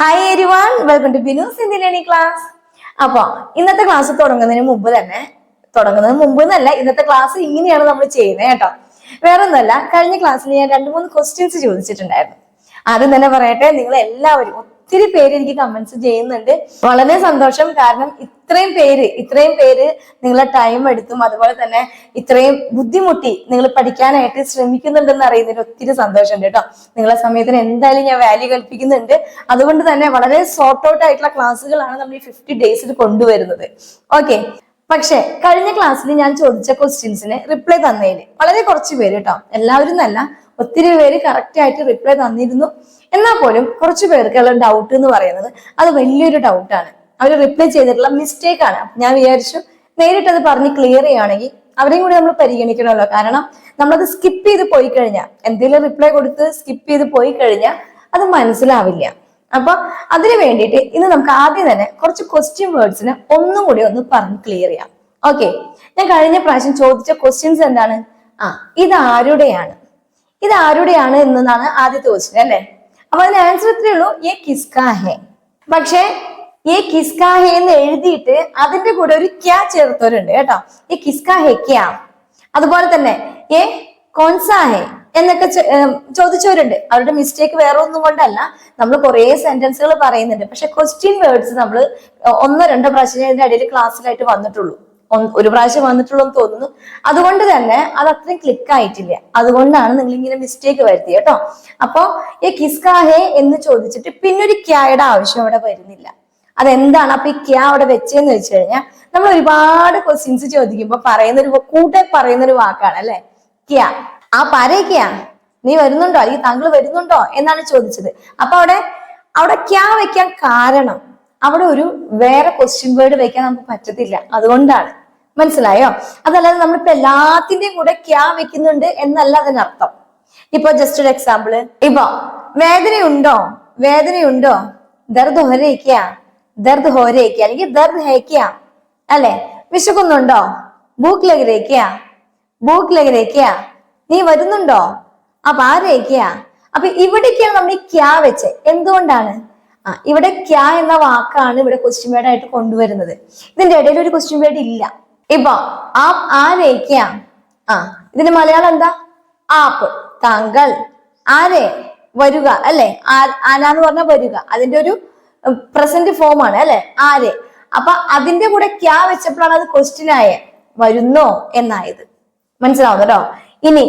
Hi everyone welcome to Binu Indian class അപ്പൊ ഇന്നത്തെ class തുടങ്ങുന്നതിന് മുമ്പ് തന്നെ തുടങ്ങുന്നതിന് മുമ്പ് എന്നല്ല ഇന്നത്തെ ക്ലാസ് ഇങ്ങനെയാണ് നമ്മൾ ചെയ്യുന്നത് കേട്ടോ. വേറെ ഒന്നല്ല കഴിഞ്ഞ ക്ലാസ്സിൽ ഞാൻ രണ്ട് മൂന്ന് ക്വസ്റ്റ്യൻസ് ചോദിച്ചിട്ടുണ്ടായിരുന്നു. ആദ്യം തന്നെ പറയട്ടെ നിങ്ങൾ എല്ലാവരും ഒത്തിരി പേര് എനിക്ക് കമന്റ്സ് ചെയ്യുന്നുണ്ട്. വളരെ സന്തോഷം. കാരണം ഇത്രയും പേര് ഇത്രയും പേര് നിങ്ങളെ ടൈം എടുത്തും അതുപോലെ തന്നെ ഇത്രയും ബുദ്ധിമുട്ടി നിങ്ങൾ പഠിക്കാനായിട്ട് ശ്രമിക്കുന്നുണ്ടെന്ന് അറിയുന്നതിൽ ഒത്തിരി സന്തോഷമുണ്ട് കേട്ടോ. നിങ്ങളെ സമയത്തിന് എന്തായാലും ഞാൻ വാല്യൂ കൽപ്പിക്കുന്നുണ്ട്. അതുകൊണ്ട് തന്നെ വളരെ സോർട്ട് ഔട്ട് ആയിട്ടുള്ള ക്ലാസ്സുകളാണ് നമ്മൾ ഈ ഫിഫ്റ്റി ഡേയ്സിൽ കൊണ്ടുവരുന്നത്. ഓക്കെ പക്ഷെ കഴിഞ്ഞ ക്ലാസ്സിൽ ഞാൻ ചോദിച്ച ക്വസ്റ്റ്യൻസിന് റിപ്ലൈ തന്നതിന് വളരെ കുറച്ച് പേര് കേട്ടോ. എല്ലാവരും എന്നല്ല ഒത്തിരി പേര് കറക്റ്റ് ആയിട്ട് റിപ്ലൈ തന്നിരുന്നു. എന്നാൽ പോലും കുറച്ച് പേർക്കുള്ള ഡൗട്ട് എന്ന് പറയുന്നത് അത് വലിയൊരു ഡൗട്ടാണ് അവർ റിപ്ലൈ ചെയ്തിട്ടുള്ള മിസ്റ്റേക്ക് ആണ്. ഞാൻ വിചാരിച്ചു നേരിട്ട് അത് പറഞ്ഞ് ക്ലിയർ ചെയ്യുകയാണെങ്കിൽ അവരെയും കൂടി നമ്മൾ പരിഗണിക്കണമല്ലോ. കാരണം നമ്മളത് സ്കിപ്പ് ചെയ്ത് പോയി കഴിഞ്ഞാൽ എന്തെങ്കിലും റിപ്ലൈ കൊടുത്ത് സ്കിപ്പ് ചെയ്ത് പോയി കഴിഞ്ഞാൽ അത് മനസ്സിലാവില്ല. അപ്പൊ അതിന് വേണ്ടിയിട്ട് ഇന്ന് നമുക്ക് ആദ്യം തന്നെ കുറച്ച് ക്വസ്റ്റ്യൻ വേർഡ്സിന് ഒന്നും കൂടി ഒന്ന് പറഞ്ഞ് ക്ലിയർ ചെയ്യാം. ഓക്കെ ഞാൻ കഴിഞ്ഞ പ്രാവശ്യം ചോദിച്ച ക്വസ്റ്റ്യൻസ് എന്താണ്? ആ ഇത് ആരുടെയാണ്? ഇത് ആരുടെയാണ് എന്നതാണ് ആദ്യത്തെ ക്വസ്റ്റ്യൻ അല്ലെ? അപ്പൊ അതിന് ആൻസർ ഇത്രയേ ഉള്ളൂ. ഏ കിസ്കാ ഹേ പക്ഷേ ഈ കിസ്കാ ഹേ എന്ന് എഴുതിയിട്ട് അതിന്റെ കൂടെ ഒരു ക്യാ ചേർത്തവരുണ്ട് കേട്ടോ. ഈ കിസ്കാ ഹേ ക്യാ. അതുപോലെ തന്നെ ഏ കോൺസാ ഹേ എന്നൊക്കെ ഏം, ചോദിച്ചവരുണ്ട്. അവരുടെ മിസ്റ്റേക്ക് വേറെ ഒന്നും കൊണ്ടല്ല. നമ്മൾ കുറേ സെന്റൻസുകൾ പറയുന്നുണ്ട്. പക്ഷെ ക്വസ്റ്റ്യൻ വേർഡ്സ് നമ്മൾ ഒന്നോ രണ്ടോ പ്രാവശ്യം ഇതിന്റെ ഇടയിൽ ക്ലാസ്സിലായിട്ട് വന്നിട്ടുള്ളൂ. ഒരു പ്രാവശ്യം വന്നിട്ടുള്ളൂ എന്ന് തോന്നുന്നു. അതുകൊണ്ട് തന്നെ അത് അത്രയും ക്ലിക്ക് ആയിട്ടില്ല. അതുകൊണ്ടാണ് നിങ്ങൾ ഇങ്ങനെ മിസ്റ്റേക്ക് വരുത്തിയത് കേട്ടോ. അപ്പോ ഈ കിസ്കാഹെ എന്ന് ചോദിച്ചിട്ട് പിന്നൊരു ക്യായുടെ ആവശ്യം അവിടെ വരുന്നില്ല. അതെന്താണ്? അപ്പൊ ഈ ക്യാ അവിടെ വെച്ചെന്ന് വെച്ച് കഴിഞ്ഞാൽ നമ്മൾ ഒരുപാട് ക്വസ്റ്റ്യൻസ് ചോദിക്കുമ്പോൾ പറയുന്ന ഒരു കൂടെ പറയുന്ന ഒരു വാക്കാണ് അല്ലെ? ക്യാ. ആ പരേക്കാ നീ വരുന്നുണ്ടോ? അല്ലെങ്കിൽ താങ്കൾ വരുന്നുണ്ടോ? എന്നാണ് ചോദിച്ചത്. അപ്പൊ അവിടെ അവിടെ ക്യാ വെക്കാൻ കാരണം അവിടെ ഒരു വേറെ ക്വസ്റ്റ്യൻ വേർഡ് വെക്കാൻ നമുക്ക് പറ്റത്തില്ല. അതുകൊണ്ടാണ്. മനസ്സിലായോ? അതല്ലാതെ നമ്മളിപ്പോ എല്ലാത്തിന്റെയും കൂടെ ക്യാ വെക്കുന്നുണ്ട് എന്നല്ല അതിനർത്ഥം ഇപ്പൊ ജസ്റ്റ് ഒരു എക്സാമ്പിൾ ഇപ്പൊ വേദനയുണ്ടോ? വേദനയുണ്ടോ? ദർദ് ഹോരേക്ക ദർദ് ഹോരേക്ക അല്ലെങ്കിൽ ദർദ് ഹേക്ക അല്ലെ? വിശക്കുന്നുണ്ടോ? ഭൂക്ക് ലഗരേക്ക ഭൂക്ക് ലഗരേക്ക നീ വരുന്നുണ്ടോ? അപ്പൊ ആരേക്ക അപ്പൊ ഇവിടേക്കാണ് നമ്മൾ ഈ ക്യാ വെച്ച്. എന്തുകൊണ്ടാണ്? ആ ഇവിടെ ക്യാ എന്ന വാക്കാണ് ഇവിടെ ക്വസ്റ്റ്യൻ വേർഡ് ആയിട്ട് കൊണ്ടുവരുന്നത്. ഇതിന്റെ ഇടയിൽ ഒരു ക്വസ്റ്റ്യൻ വേർഡ് ഇല്ല. ഇപ്പൊ ആപ് ആരേക്ക? ആ ഇതിന്റെ മലയാളം എന്താ? ആപ്പ് താങ്കൾ. ആരെ? വരുക അല്ലെ? ആനാന്ന് പറഞ്ഞ വരിക. അതിന്റെ ഒരു പ്രസന്റ് ഫോം ആണ് അല്ലെ? ആരെ? അപ്പൊ അതിന്റെ കൂടെ ക്യാ വെച്ചപ്പോഴാണ് അത് ക്വസ്റ്റ്യൻ ആയ. വരുന്നോ? എന്നായത്. മനസ്സിലാവുന്നല്ലോ ഇനി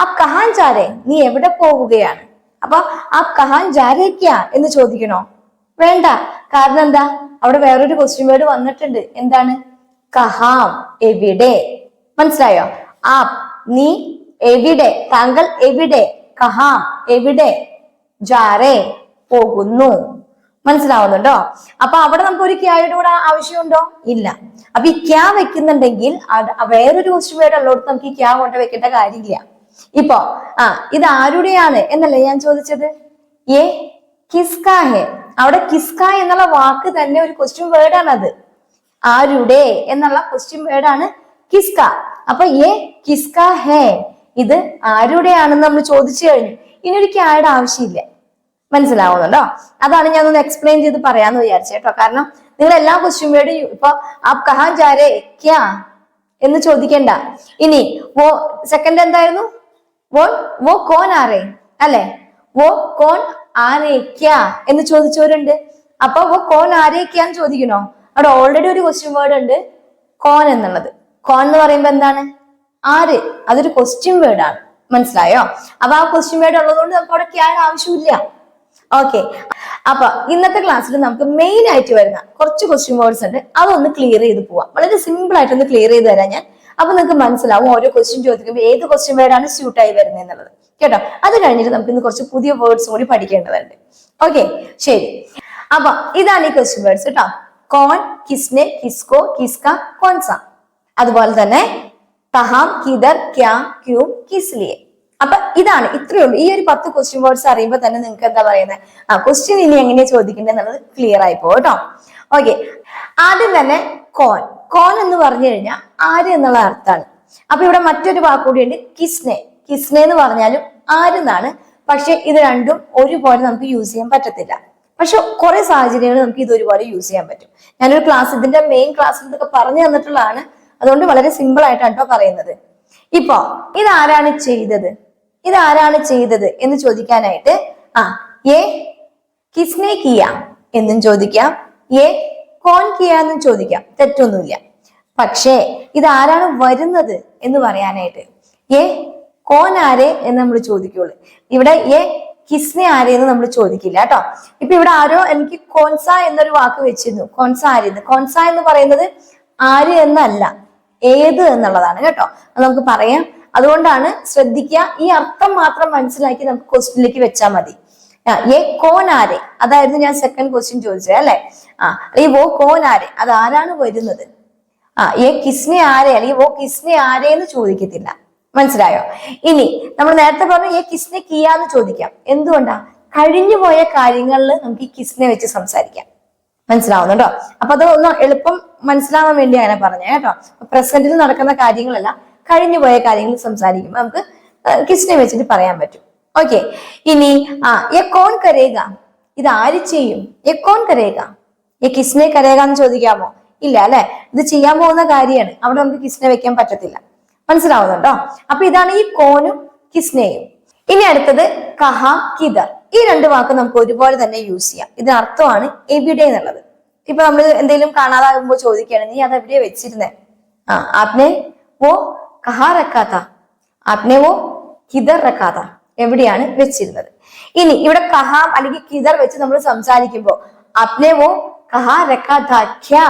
ആ കഹാൻ ചാരേ നീ എവിടെ പോവുകയാണ് അപ്പൊ ആ കഹാൻ ജാരേക്കാ എന്ന് ചോദിക്കണോ? വേണ്ട. കാരണം എന്താ? അവിടെ വേറൊരു ക്വസ്റ്റ്യൻ വേർഡ് വന്നിട്ടുണ്ട്. എന്താണ്? കഹാം എവിടെ? മനസ്സിലായോ? ആപ് നീ എവിടെ? താങ്കൾ എവിടെ? കഹാം എവിടെ? ജാരേ പോകുന്നു. മനസ്സിലാവുന്നുണ്ടോ? അപ്പൊ അവിടെ നമുക്ക് ഒരു ക്യായുടെ കൂടെ ആവശ്യമുണ്ടോ? ഇല്ല. അപ്പൊ ഈ ക്യാ വെക്കുന്നുണ്ടെങ്കിൽ വേറൊരു ക്വസ്റ്റ്യൻ വേർഡ് ഉള്ളടത്ത് നമുക്ക് ഈ ക്യാ കൊണ്ട് വെക്കേണ്ട കാര്യമില്ല. ഇപ്പോ ആ ഇത് ആരുടെയാണ് എന്നല്ലേ ഞാൻ ചോദിച്ചത്? ഏ കിസ്കാ ഹെ അവിടെ കിസ്ക എന്നുള്ള വാക്ക് തന്നെ ഒരു ക്വസ്റ്റ്യൻ അത് ആരുടെ എന്നുള്ള ക്വസ്റ്റ്യൻ വേർഡ് ആണ് കിസ്ക. അപ്പൊ ഏ കിസ്ക ഹേ. ഇത് ആരുടെയാണെന്ന് നമ്മൾ ചോദിച്ചു കഴിഞ്ഞു. ഇനി ഒരു ക്യായുടെ ആവശ്യമില്ല. മനസ്സിലാവുന്നുണ്ടോ? അതാണ് ഞാൻ ഒന്ന് എക്സ്പ്ലെയിൻ ചെയ്ത് പറയാന്ന് വിചാരിച്ചു കേട്ടോ കാരണം നിങ്ങൾ എല്ലാ ക്വസ്റ്റ്യൻ വേർഡും ഇപ്പൊ ആപ് കഹാൻ ജാരേ ക്യാ എന്ന് ചോദിക്കണ്ട. ഇനി വോ സെക്കൻഡ് എന്തായിരുന്നു? വോ വോ കോൻ ആരേ? അല്ലെ? വോ കോൻ ആരേക്ക എന്ന് ചോദിച്ചവരുണ്ട്. അപ്പൊ വോ കോൻ ആരേ ക്യാന്ന് ചോദിക്കണോ? അവിടെ ഓൾറെഡി ഒരു ക്വസ്റ്റ്യൻ വേർഡ് ഉണ്ട് കോൻ എന്നുള്ളത്. കോൻ എന്ന് പറയുമ്പോ എന്താണ്? ആര്? അതൊരു ക്വസ്റ്റ്യൻ വേർഡാണ് മനസ്സിലായോ? അപ്പൊ ആ ക്വസ്റ്റ്യൻ വേർഡ് ഉള്ളതുകൊണ്ട് നമുക്ക് അവിടെ ക്യാൻ ആവശ്യമില്ല. ഓക്കെ അപ്പൊ ഇന്നത്തെ ക്ലാസ്സിൽ നമുക്ക് മെയിൻ ആയിട്ട് വരുന്ന കുറച്ച് ക്വസ്റ്റ്യൻ വേർഡ്സ് ഉണ്ട്. അതൊന്ന് ക്ലിയർ ചെയ്ത് പോവാം. വളരെ സിമ്പിൾ ആയിട്ട് ഒന്ന് ക്ലിയർ ചെയ്ത് തരാം ഞാൻ. അപ്പൊ നിങ്ങൾക്ക് മനസ്സിലാവും ഓരോ ക്വസ്റ്റ്യൻ ചോദിക്കുമ്പോൾ ഏത് ക്വസ്റ്റ്യൻ വേർഡാണ് സ്യൂട്ട് ആയി വരുന്നത് എന്നുള്ളത്. കേട്ടോ? അത് കഴിഞ്ഞിട്ട് നമുക്ക് ഇന്ന് കുറച്ച് പുതിയ വേർഡ്സ് കൂടി പഠിക്കേണ്ടതുണ്ട്. ഓക്കെ ശരി. അപ്പൊ ഇതാണ് ഈ ക്വസ്റ്റ്യൻ വേർഡ്സ് കേട്ടോ. കോൺ കിസ്നെ കിസ്കോ കിസ്ക കോൺസ. അതുപോലെ തന്നെ തഹാം കിദർ ക്യാ ക്യൂ കിസ്ലിയെ. അപ്പൊ ഇതാണ് ഇത്രയേ ഉള്ളൂ. ഈ ഒരു പത്ത് ക്വസ്റ്റ്യൻ വേർഡ്സ് അറിയുമ്പോൾ തന്നെ നിങ്ങൾക്ക് എന്താ പറയുന്നത് ആ ക്വസ്റ്റ്യൻ ഇനി എങ്ങനെയാ ചോദിക്കേണ്ടത് എന്നുള്ളത് ക്ലിയർ ആയി പോകും കേട്ടോ. ഓക്കെ ആദ്യം തന്നെ കോൺ. കോൺ എന്ന് പറഞ്ഞു കഴിഞ്ഞാൽ ആര് എന്നുള്ള അർത്ഥമാണ്. അപ്പൊ ഇവിടെ മറ്റൊരു വാക്കുകൂടിയുണ്ട് കിസ്നെ. കിസ്നെ എന്ന് പറഞ്ഞാലും ആരെന്നാണ് പക്ഷെ ഇത് രണ്ടും ഒരുപോലെ നമുക്ക് യൂസ് ചെയ്യാൻ പറ്റത്തില്ല. പക്ഷെ കുറെ സാഹചര്യങ്ങൾ നമുക്ക് ഇത് ഒരുപോലെ യൂസ് ചെയ്യാൻ പറ്റും. ഞാനൊരു ക്ലാസ് ഇതിന്റെ മെയിൻ ക്ലാസ്സിൽ ഇതൊക്കെ പറഞ്ഞു തന്നിട്ടുള്ളതാണ്. അതുകൊണ്ട് വളരെ സിമ്പിൾ ആയിട്ടാണ് കേട്ടോ പറയുന്നത്. ഇപ്പോ ഇതാരാണ് ചെയ്തത്? ഇതാരാണ് ചെയ്തത് എന്ന് ചോദിക്കാനായിട്ട് ആ ഏ കിസ്നെ കിയ എന്നും ചോദിക്കാം. ഏ കോൺ കിയ എന്നും ചോദിക്കാം. തെറ്റൊന്നുമില്ല. പക്ഷേ ഇതാരാണ് വരുന്നത് എന്ന് പറയാനായിട്ട് ഏ കോൻ ആരെ എന്ന് നമ്മൾ ചോദിക്കുള്ളൂ. ഇവിടെ ഏ കിസ്നെ ആരെയെന്ന് നമ്മൾ ചോദിക്കില്ല കേട്ടോ. ഇപ്പൊ ഇവിടെ ആരോ എനിക്ക് കോൺസ എന്നൊരു വാക്ക് വെച്ചിരുന്നു. കോൺസ ആരെന്ന് കോൺസ എന്ന് പറയുന്നത് ആര് എന്നല്ല ഏത് എന്നുള്ളതാണ് കേട്ടോ. അത് നമുക്ക് പറയാം. അതുകൊണ്ടാണ് ശ്രദ്ധിക്കുക. ഈ അർത്ഥം മാത്രം മനസ്സിലാക്കി നമുക്ക് ക്വസ്റ്റിനിലേക്ക് വെച്ചാൽ മതി. ഏ കോൻ ആരെ? അതായിരുന്നു ഞാൻ സെക്കൻഡ് ക്വസ്റ്റ്യൻ ചോദിച്ചത് അല്ലെ? ആ വോ കോൻ ആരെ? അത് ആരാണ് വരുന്നത്? ആ ഏ കിസ്നെ ആരെ? അല്ലെങ്കിൽ വോ കിസ്നെ ആരെ എന്ന് ചോദിക്കത്തില്ല. മനസ്സിലായോ? ഇനി നമ്മൾ നേരത്തെ പറഞ്ഞു ഈ കിസ്നെ കിയാന്ന് ചോദിക്കാം. എന്തുകൊണ്ടാ? കഴിഞ്ഞു പോയ കാര്യങ്ങളിൽ നമുക്ക് ഈ കിസ്നെ വെച്ച് സംസാരിക്കാം. മനസ്സിലാവുന്നുണ്ടോ? അപ്പൊ അത് ഒന്ന് എളുപ്പം മനസ്സിലാവാൻ വേണ്ടി അങ്ങനെ പറഞ്ഞേ കേട്ടോ. പ്രസന്റിൽ നടക്കുന്ന കാര്യങ്ങളല്ല കഴിഞ്ഞു പോയ കാര്യങ്ങൾ സംസാരിക്കുമ്പോൾ നമുക്ക് കിസ്നെ വെച്ചിട്ട് പറയാൻ പറ്റും. ഓക്കെ ഇനി ആ എ കോൺ കരയുക. ഇത് ആര് ചെയ്യും? എ കോൺ കരയുക. എ കിസ്നെ കരയുക എന്ന് ചോദിക്കാമോ? ഇല്ല അല്ലെ? ഇത് ചെയ്യാൻ പോകുന്ന കാര്യമാണ്. അവിടെ നമുക്ക് കിസ്നെ വെക്കാൻ പറ്റത്തില്ല. മനസ്സിലാവുന്നുണ്ടോ? അപ്പൊ ഇതാണ് ഈ കോനും കിസ്നയും. ഇനി അടുത്തത് കഹ കിദർ ഈ രണ്ട് വാക്ക് നമുക്ക് ഒരുപോലെ തന്നെ യൂസ് ചെയ്യാം. ഇതിന് അർത്ഥമാണ് എവിടെ എന്നുള്ളത്. ഇപ്പൊ നമ്മൾ എന്തെങ്കിലും കാണാതാകുമ്പോൾ ചോദിക്കുകയാണ് നീ അത് എവിടെ വെച്ചിരുന്നേ? ആ ആപ്നെ ഓ കഹാ റക്കാത്ത. ആപ്നെ ഓ കിതർ റക്കാത്ത. എവിടെയാണ് വെച്ചിരുന്നത്? ഇനി ഇവിടെ കഹാം അല്ലെങ്കിൽ കിതർ വെച്ച് നമ്മൾ സംസാരിക്കുമ്പോൾ അപ്നെ ഓ കഹാ റക്കാത്ത ക്യാ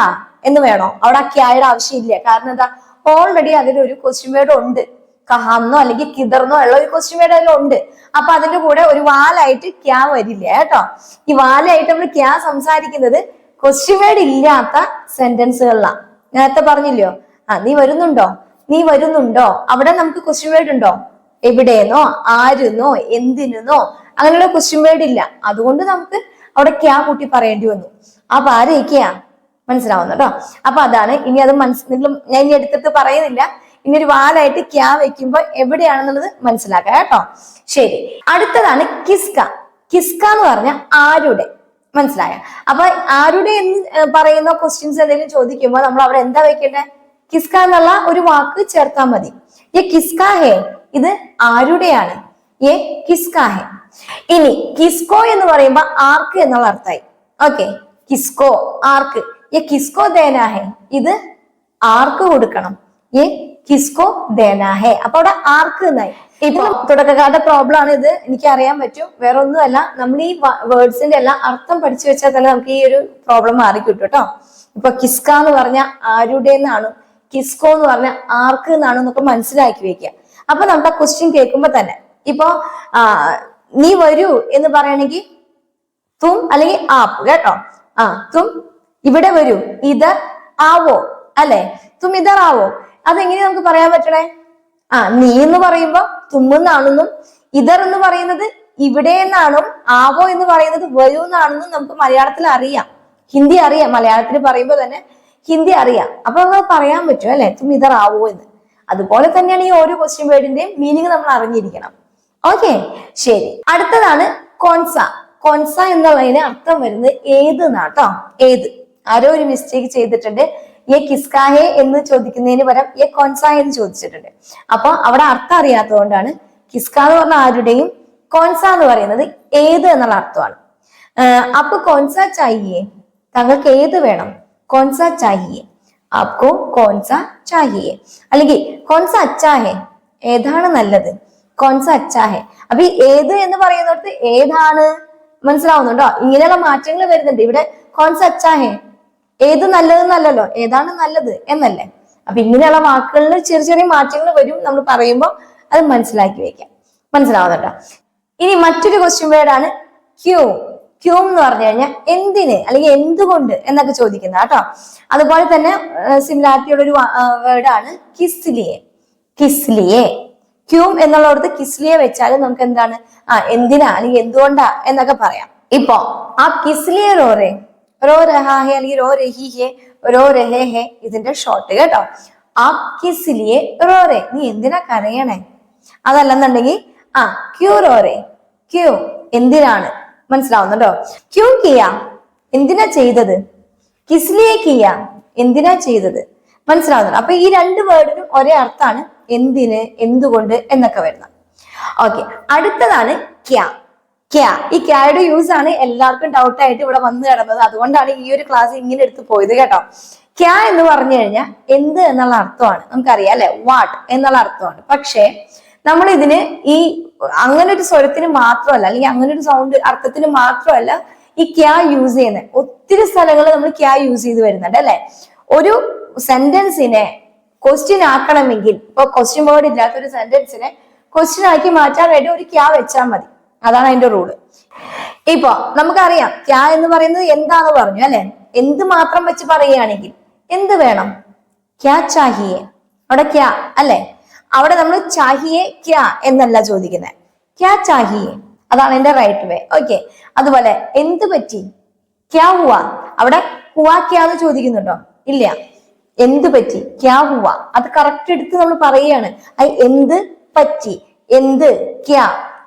എന്ന് വേണോ? അവിടെ ക്യായുടെ ആവശ്യമില്ല. കാരണം എന്താ? ഓൾറെഡി അതിലൊരു ക്വസ്റ്റ്യൻ വേർഡ് ഉണ്ട്. കഹാംന്നോ അല്ലെങ്കിൽ കിതർന്നോ ഉള്ള ഒരു ക്വസ്റ്റ്യൻ വേർഡ് അതിലുണ്ട് അപ്പൊ അതിന്റെ കൂടെ ഒരു വാലായിട്ട് ക്യാ വരില്ല കേട്ടോ? ഈ വാലായിട്ട് നമ്മൾ ക്യാ സംസാരിക്കുന്നത് ക്വസ്റ്റ്യൻ വേർഡ് ഇല്ലാത്ത സെന്റൻസുകളിലാണ് നേരത്തെ പറഞ്ഞില്ലയോ ആ നീ വരുന്നുണ്ടോ? നീ വരുന്നുണ്ടോ? അവിടെ നമുക്ക് ക്വസ്റ്റ്യൻ വേർഡ് ഉണ്ടോ? എവിടെയെന്നോ ആരുന്നോ? എന്തിനെന്നോ? അങ്ങനെയുള്ള ക്വസ്റ്റ്യൻ വേർഡ് ഇല്ല. അതുകൊണ്ട് നമുക്ക് അവിടെ ക്യാ കൂട്ടി പറയേണ്ടി വന്നു. അപ്പൊ ആരേക്കാ മനസ്സിലാവുന്നു കേട്ടോ അപ്പൊ അതാണ്. ഇനി അത് മനസ് നിങ്ങൾ ഞാൻ ഇനി എടുത്തിട്ട് പറയുന്നില്ല. ഇനി ഒരു വാലായിട്ട് ക്യാ വെക്കുമ്പോ എവിടെയാണെന്നുള്ളത് മനസ്സിലാക്കാം കേട്ടോ. ശരി. അടുത്തതാണ് കിസ്ക. കിസ്ക എന്ന് പറഞ്ഞ ആരുടെ? മനസ്സിലായ? അപ്പൊ ആരുടെ എന്ന് പറയുന്ന ക്വസ്റ്റ്യൻസ് എന്തെങ്കിലും ചോദിക്കുമ്പോൾ നമ്മൾ അവിടെ എന്താ വെക്കേണ്ടത് കിസ്ക എന്നുള്ള ഒരു വാക്ക് ചേർത്താൽ മതി. ഏ കിസ്ക ഹേ ഇത് ആരുടെയാണ്? ഏ കിസ്ക ഹേ. ഇനി കിസ്കോ എന്ന് പറയുമ്പോ ആർക്ക് എന്നുള്ള അർത്ഥമായി? ഓക്കെ. കിസ്കോ ആർക്ക്? കിസ്കോ देना है ഇത് ആർക്ക് കൊടുക്കണം? ഏ കിസ്കോ ദേനാഹേ അപ്പൊ അവിടെ ആർക്ക് എന്നായി? ഇപ്പൊ തുടക്കക്കാരുടെ പ്രോബ്ലം ആണ് ഇത്. എനിക്ക് അറിയാൻ പറ്റും. വേറെ ഒന്നുമല്ല നമ്മൾ ഈ വേർഡ്സിന്റെ എല്ലാം അർത്ഥം പഠിച്ചു വെച്ചാൽ തന്നെ നമുക്ക് ഈ ഒരു പ്രോബ്ലം മാറി കിട്ടും. കേട്ടോ ഇപ്പൊ കിസ്ക എന്ന് പറഞ്ഞ ആരുടെ എന്നാണ് കിസ്കോ എന്ന് പറഞ്ഞ ആർക്ക് എന്നാണ് എന്നൊക്കെ മനസ്സിലാക്കി വെക്കുക. അപ്പൊ നമുക്ക് ആ ക്വസ്റ്റ്യൻ കേൾക്കുമ്പോ തന്നെ ഇപ്പൊ നീ വരൂ എന്ന് പറയണെങ്കിൽ തും അല്ലെങ്കിൽ ആപ്പ് കേട്ടോ. ആ തും ഇവിടെ വരൂ. ഇത് ആവോ അല്ലെ? ആവോ അതെങ്ങനെ നമുക്ക് പറയാൻ പറ്റണേ? ആ നീ എന്ന് പറയുമ്പോ തുമ്മെന്നാണെന്നും ഇതർ എന്ന് പറയുന്നത് ഇവിടെ എന്നാണും ആവോ എന്ന് പറയുന്നത് വരൂ എന്നാണെന്നും നമുക്ക് മലയാളത്തിൽ അറിയാം. ഹിന്ദി അറിയാം മലയാളത്തിൽ പറയുമ്പോൾ തന്നെ ഹിന്ദി അറിയാം. അപ്പൊ നമുക്ക് പറയാൻ പറ്റും അല്ലെ? ആവോ എന്ന്. അതുപോലെ തന്നെയാണ് ഈ ഓരോ ക്വസ്റ്റ്യൻ വേർഡിന്റെയും മീനിങ് നമ്മൾ അറിഞ്ഞിരിക്കണം. ഓക്കെ ശരി. അടുത്തതാണ് കോൺസ. കോൺസ എന്നുള്ളതിന് അർത്ഥം വരുന്നത് ഏത് എന്നാട്ടോ ഏത്. ആരോ ഒരു മിസ്റ്റേക്ക് ചെയ്തിട്ടുണ്ട്. ഏ കിസ്കാഹെ എന്ന് ചോദിക്കുന്നതിന് പകരം ഏ കോൺസായ എന്ന് ചോദിച്ചിട്ടുണ്ട്. അപ്പൊ അവിടെ അർത്ഥം അറിയാത്തതുകൊണ്ടാണ് കിസ്ക എന്ന് പറഞ്ഞ ആരുടെയും കോൺസ എന്ന് പറയുന്നത് ഏത് എന്നുള്ള അർത്ഥമാണ്. അപ്പൊ കോൺസ ചാഹിയെ താങ്കൾക്ക് ഏത് വേണം? കോൺസ ചാഹിയെ. ആപ്കോ കോൺസ ചാഹിയെ. അല്ലെങ്കിൽ കോൺസ അച്ചാഹെ ഏതാണ് നല്ലത്? കോൺസ അച്ചാഹെ. അപ്പൊ ഏത് എന്ന് പറയുന്നിടത്ത് ഏതാണ്? മനസ്സിലാവുന്നുണ്ടോ? ഇങ്ങനെയുള്ള മാറ്റങ്ങൾ വരുന്നുണ്ട്. ഇവിടെ കോൺസ അച്ചാ ഹെ ഏത് നല്ലതെന്നല്ലല്ലോ ഏതാണ് നല്ലത് എന്നല്ലേ. അപ്പൊ ഇങ്ങനെയുള്ള വാക്കുകളിൽ ചെറിയ ചെറിയ മാറ്റങ്ങൾ വരും നമ്മൾ പറയുമ്പോൾ അത് മനസ്സിലാക്കി വെക്കാം. മനസ്സിലാവുന്നുണ്ടോ ഇനി മറ്റൊരു ക്വസ്റ്റ്യൻ വേർഡാണ് ക്യൂ. ക്യൂ എന്ന് പറഞ്ഞു കഴിഞ്ഞാൽ എന്തിന് അല്ലെങ്കിൽ എന്തുകൊണ്ട് എന്നൊക്കെ ചോദിക്കുന്ന കേട്ടോ. അതുപോലെ തന്നെ സിമിലാരിറ്റിയുള്ള ഒരു വേർഡാണ് കിസ്ലിയെ. കിസ്ലിയെ. ക്യൂം എന്നുള്ളടത്ത് കിസ്ലിയെ വെച്ചാൽ നമുക്ക് എന്താണ്? ആ എന്തിനാ അല്ലെങ്കിൽ എന്തുകൊണ്ടാ എന്നൊക്കെ പറയാം. ഇപ്പോ ആ കിസ്ലിയെ റോറെ റോ രഹാഹെ അല്ലെങ്കിൽ റോ രഹി ഹെ റോ രഹേ ഹെ ഇതിന്റെ ഷോർട്ട് കേട്ടോ. ആ റോ റോറെ നീ എന്തിനാ കരയണേ? അതല്ലെന്നുണ്ടെങ്കിൽ ആ ക്യൂ റോറെ ക്യൂ എന്തിനാണ്? മനസ്സിലാവുന്നുണ്ടോ? ക്യൂ കിയ എന്തിനാ ചെയ്തത്? കിസ്ലിയെ കിയ എന്തിനാ ചെയ്തത്? മനസ്സിലാവുന്നുണ്ടോ? അപ്പൊ ഈ രണ്ട് വേർഡിനും ഒരേ അർത്ഥമാണ് എന്തിന് എന്തുകൊണ്ട് എന്നൊക്കെ വരുന്നത്. ഓക്കെ അടുത്തതാണ് ക്യാ. ക്യാ ഈ ക്യായുടെ യൂസ് ആണ് എല്ലാവർക്കും ഡൗട്ട് ആയിട്ട് ഇവിടെ വന്നു കിടന്നത്. അതുകൊണ്ടാണ് ഈ ഒരു ക്ലാസ് ഇങ്ങനെ എടുത്ത് പോയത് കേട്ടോ. ക്യാ എന്ന് പറഞ്ഞു കഴിഞ്ഞാൽ എന്ത് എന്നുള്ള അർത്ഥമാണ്. നമുക്കറിയാം അല്ലെ? വാട്ട് എന്നുള്ള അർത്ഥമാണ്. പക്ഷേ നമ്മൾ ഇതിന് ഈ അങ്ങനെ ഒരു സ്വരത്തിന് മാത്രമല്ല അല്ലെങ്കിൽ അങ്ങനെ ഒരു സൗണ്ട് അർത്ഥത്തിന് മാത്രമല്ല ഈ ക്യാ യൂസ് ചെയ്യുന്നത് ഒത്തിരി സ്ഥലങ്ങളിൽ നമ്മൾ ക്യാ യൂസ് ചെയ്ത് വരുന്നുണ്ട് അല്ലെ? ഒരു സെന്റൻസിനെ ക്വസ്റ്റ്യൻ ആക്കണമെങ്കിൽ ഇപ്പൊ ക്വസ്റ്റ്യൻ വേർഡ് ഇല്ലാത്ത ഒരു സെന്റൻസിനെ ക്വസ്റ്റ്യൻ ആക്കി മാറ്റാൻ വേണ്ടി ഒരു ക്യാ വെച്ചാൽ മതി. അതാണ് അതിന്റെ റൂൾ ഇപ്പൊ നമുക്കറിയാം ക്യാ എന്ന് പറയുന്നത് എന്താന്ന് പറഞ്ഞു അല്ലെ? എന്ത് മാത്രം വെച്ച് പറയുകയാണെങ്കിൽ എന്ത് വേണം? ക്യാ ചാഹിയെ. അവിടെ ക്യാ അല്ലെ? അവിടെ നമ്മൾ ചാഹിയെ ക്യാ എന്നല്ല ചോദിക്കുന്നത് ക്യാ ചാഹിയെ. അതാണ് എന്റെ റൈറ്റ് വേ ഓക്കെ അതുപോലെ എന്ത് പറ്റി? ക്യാ ഹുവ. അവിടെ ഹുവാ ക്യാ എന്ന് ചോദിക്കുന്നുണ്ടോ? ഇല്ല. എന്ത് പറ്റി? ക്യാ ഹുവ. അത് കറക്റ്റ് എടുത്ത് നമ്മൾ പറയുകയാണ്. അത് എന്ത് പറ്റി? എന്ത് ക്യാ?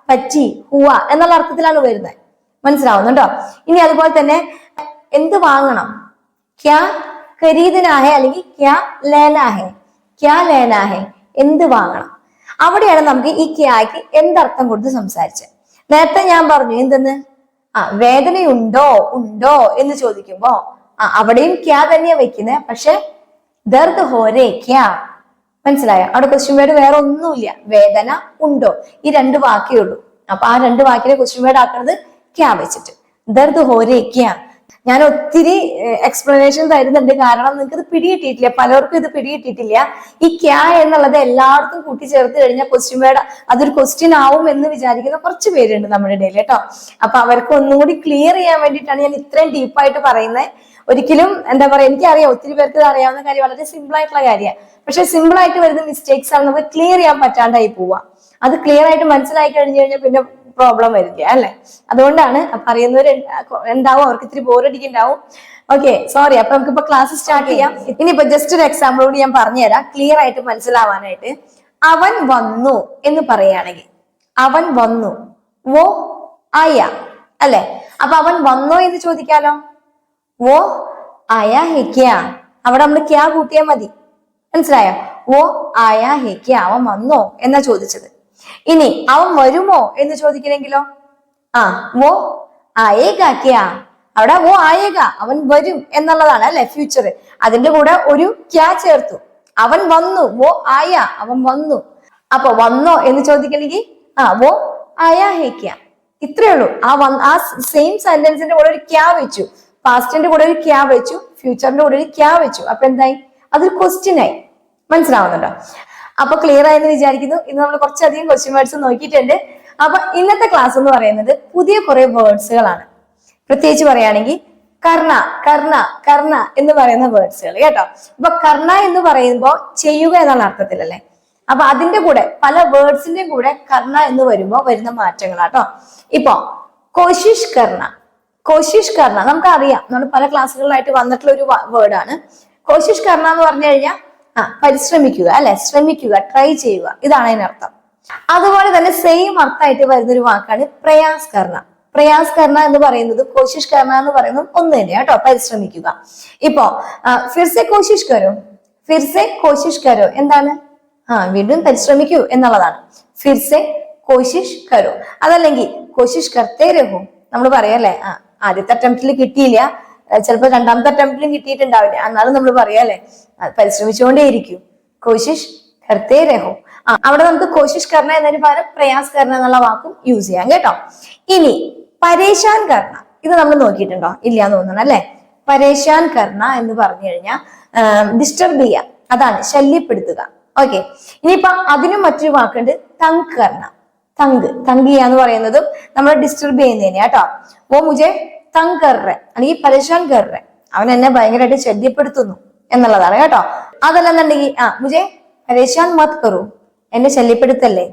പറ്റി ഹുവ എന്നുള്ള അർത്ഥത്തിലാണ് വരുന്നത്. മനസ്സിലാവുന്നുണ്ടോ? ഇനി അതുപോലെ തന്നെ എന്ത് വാങ്ങണം? ക്യാ ഖരീദിനാഹെ അല്ലെങ്കിൽ ക്യാ ലേനാഹെ? ക്യാ ലേനാഹെ? എന്ത് വാങ്ങണം? അവിടെയാണ് നമുക്ക് ഈ ക്യാക്ക് എന്തർത്ഥം കൊടുത്ത് സംസാരിച്ചത്. നേരത്തെ ഞാൻ പറഞ്ഞു എന്തെന്ന്? ആ വേദനയുണ്ടോ? ഉണ്ടോ? എന്ന് ചോദിക്കുമ്പോ ആ അവിടെയും ക്യാ തന്നെയാ വെക്കുന്നത് പക്ഷെ ദർദ് ഹോരേ ക്യാ? മനസ്സിലായോ? അവിടെ ക്വസ്റ്റ്യൻ വേർഡ് വേറെ ഒന്നുമില്ല. വേദന ഉണ്ടോ? ഈ രണ്ട് വാക്കേ ഉള്ളൂ. അപ്പൊ ആ രണ്ട് വാക്കിനെ ക്വസ്റ്റ്യൻ വേർഡ് ആക്കുന്നത് ക്യാ വെച്ചിട്ട്. ദർദ് ഹോരേ ക്യാ. ഞാൻ ഒത്തിരി എക്സ്പ്ലനേഷൻ തരുന്നുണ്ട്. കാരണം നിങ്ങൾക്ക് ഇത് പിടികിട്ടിയിട്ടില്ല. പലർക്കും ഇത് പിടികിട്ടിയിട്ടില്ല. ഈ ക്യാ എന്നുള്ളത് എല്ലായിടത്തും കൂട്ടിച്ചേർത്ത് കഴിഞ്ഞാൽ ക്വസ്റ്റ്യൻ വേർഡ് അതൊരു ക്വസ്റ്റ്യൻ ആവും എന്ന് വിചാരിക്കുന്ന കുറച്ച് പേരുണ്ട് നമ്മുടെ ഇടയിൽ കേട്ടോ. അപ്പൊ അവർക്ക് ഒന്നും കൂടി ക്ലിയർ ചെയ്യാൻ വേണ്ടിയിട്ടാണ് ഞാൻ ഇത്രയും ഡീപ്പായിട്ട് പറയുന്നത് ഒരിക്കലും എന്താ പറയാ എനിക്കറിയാം ഒത്തിരി പേർക്ക് അറിയാവുന്ന കാര്യം വളരെ സിമ്പിൾ ആയിട്ടുള്ള കാര്യമാണ് പക്ഷെ സിമ്പിൾ ആയിട്ട് വരുന്ന മിസ്റ്റേക്സ് ആണ് നമുക്ക് ക്ലിയർ ചെയ്യാൻ പറ്റാണ്ടായി പോവാ അത് ക്ലിയർ ആയിട്ട് മനസ്സിലാക്കി കഴിഞ്ഞു കഴിഞ്ഞാൽ പിന്നെ പ്രോബ്ലം വരില്ല അല്ലെ? അതുകൊണ്ടാണ് പറയുന്നവർ ഉണ്ടാവും അവർക്ക് ഇത്തിരി ബോറടിക്കുന്നുണ്ടാവും ഓക്കെ സോറി അപ്പൊ നമുക്ക് ഇപ്പൊ ക്ലാസ് സ്റ്റാർട്ട് ചെയ്യാം. ഇനിയിപ്പോ ജസ്റ്റ് ഒരു എക്സാമ്പിൾ കൂടി ഞാൻ പറഞ്ഞുതരാം. ക്ലിയർ ആയിട്ട് മനസ്സിലാവാനായിട്ട്. അവൻ വന്നു എന്ന് പറയുകയാണെങ്കിൽ അവൻ വന്നു. വോ ആയ അല്ലെ? അപ്പൊ അവൻ വന്നോ എന്ന് ചോദിക്കാലോ? വോ? ആയ ഹെക്യ. അവിടെ നമ്മൾ ക്യാ കൂട്ടിയാൽ മതി. മനസ്സിലായോ? വോ ആയ ഹെക്യ. അവൻ വന്നോ എന്നാ ചോദിച്ചത്. ഇനി അവൻ വരുമോ എന്ന് ചോദിക്കണമെങ്കിലോ ആ വോ ആയേക അവിടെ വോ ആയേക. അവൻ വരും എന്നുള്ളതാണ് അല്ലെ ഫ്യൂച്ചർ അതിന്റെ കൂടെ ഒരു ക്യാ ചേർത്തു. അവൻ വന്നു. വോ ആയ. അവൻ വന്നു. അപ്പൊ വന്നോ എന്ന് ചോദിക്കണമെങ്കിൽ ആ വോ ആയ ഹേക്യ. ഇത്രയേ ഉള്ളൂ. ആ ആ സെയിം സെന്റൻസിന്റെ കൂടെ ഒരു ക്യാ വെച്ചു. പാസ്റ്റിന്റെ കൂടെ ഒരു ക്യാ വെച്ചു ഫ്യൂച്ചറിന്റെ കൂടെ ഒരു ക്യാ വെച്ചു. അപ്പൊ എന്തായി? അതൊരു ക്വസ്റ്റ്യൻ ആയി. മനസ്സിലാവുന്നുണ്ടോ? അപ്പൊ ക്ലിയർ ആയെന്ന് വിചാരിക്കുന്നു. ഇന്ന് നമ്മൾ കുറച്ചധികം ക്വസ്റ്റ്യൻ വേർഡ്സ് നോക്കിയിട്ടുണ്ട്. അപ്പൊ ഇന്നത്തെ ക്ലാസ് എന്ന് പറയുന്നത് പുതിയ കുറെ വേർഡ്സുകളാണ് പ്രത്യേകിച്ച് പറയുകയാണെങ്കിൽ കർണ കർണ കർണ എന്ന് പറയുന്ന വേർഡ്സുകൾ കേട്ടോ. ഇപ്പൊ കർണ എന്ന് പറയുമ്പോൾ ചെയ്യുക എന്നുള്ള അർത്ഥത്തിലല്ലേ അപ്പൊ അതിന്റെ കൂടെ പല വേർഡ്സിന്റെയും കൂടെ കർണ എന്ന് വരുമ്പോൾ വരുന്ന മാറ്റങ്ങളാട്ടോ. ഇപ്പൊ കോശിഷ് കർണ കോശിഷ് കർണ നമുക്കറിയാം. നമ്മൾ പല ക്ലാസ്സുകളിലായിട്ട് വന്നിട്ടുള്ള ഒരു വേർഡാണ്. കോശിഷ് കർണ എന്ന് പറഞ്ഞു കഴിഞ്ഞാൽ ആ പരിശ്രമിക്കുക അല്ലെ? ശ്രമിക്കുക ട്രൈ ചെയ്യുക. ഇതാണ് അതിനർത്ഥം. അതുപോലെ തന്നെ സെയിം അർത്ഥമായിട്ട് വരുന്ന ഒരു വാക്കാണ് പ്രയാസ് കർണ പ്രയാസ് കർണ എന്ന് പറയുന്നത് കോശിഷ് കർണ എന്ന് പറയുന്നത് ഒന്ന് തന്നെയാണ് കേട്ടോ പരിശ്രമിക്കുക. ഇപ്പോ ഫിർസെ കോശിഷ് കരോ ഫിർസെ കോശിഷ് കരോ എന്താണ്? ആ വീണ്ടും പരിശ്രമിക്കൂ എന്നുള്ളതാണ്. ഫിർസെ കോശിഷ് കരോ അതല്ലെങ്കിൽ കോശിഷ് കർത്തേ രഹോ നമ്മൾ പറയല്ലേ? ആ ആദ്യത്തെ അറ്റംപ്റ്റിൽ കിട്ടിയില്ല. ചിലപ്പോൾ രണ്ടാമത്തെ അറ്റംപ്റ്റിലും കിട്ടിയിട്ടുണ്ടാവില്ല. എന്നാലും നമ്മൾ പറയാല്ലേ പരിശ്രമിച്ചുകൊണ്ടേ പരിശ്രമിച്ചുകൊണ്ടേയിരിക്കും. കോശിഷ് കർത്തേ രഹോ. ആ അവിടെ നമുക്ക് കോശിഷ് കർണ എന്നതിന് പകരം പ്രയാസ് കർണ എന്നുള്ള വാക്കും യൂസ് ചെയ്യാം കേട്ടോ. ഇനി പരേശാൻ കർണ. ഇത് നമ്മൾ നോക്കിയിട്ടുണ്ടോ? ഇല്ല എന്ന് തോന്നണം അല്ലെ? പരേശാൻ കർണ എന്ന് പറഞ്ഞു കഴിഞ്ഞാൽ ഡിസ്റ്റർബ് ചെയ്യുക. അതാണ് ശല്യപ്പെടുത്തുക. ഓക്കെ. ഇനിയിപ്പൊ അതിനും മറ്റൊരു വാക്കുണ്ട് തങ്ക് കർണ. തങ്ക് തങ്ക് എന്ന് പറയുന്നതും നമ്മളെ ഡിസ്റ്റർബ് ചെയ്യുന്നതിനെ കേട്ടോ ഓ മുജെ തങ് കർറെ അല്ലെങ്കിൽ പരശാൻ കർറെ അവൻ എന്നെ ഭയങ്കരമായിട്ട് ശല്യപ്പെടുത്തുന്നു എന്നുള്ളതാണ് കേട്ടോ. അതല്ലെന്നുണ്ടെങ്കിൽ ആ മുജെ പരേശാൻ മത് കറു. എന്നെ ശല്യപ്പെടുത്തല്ലേ?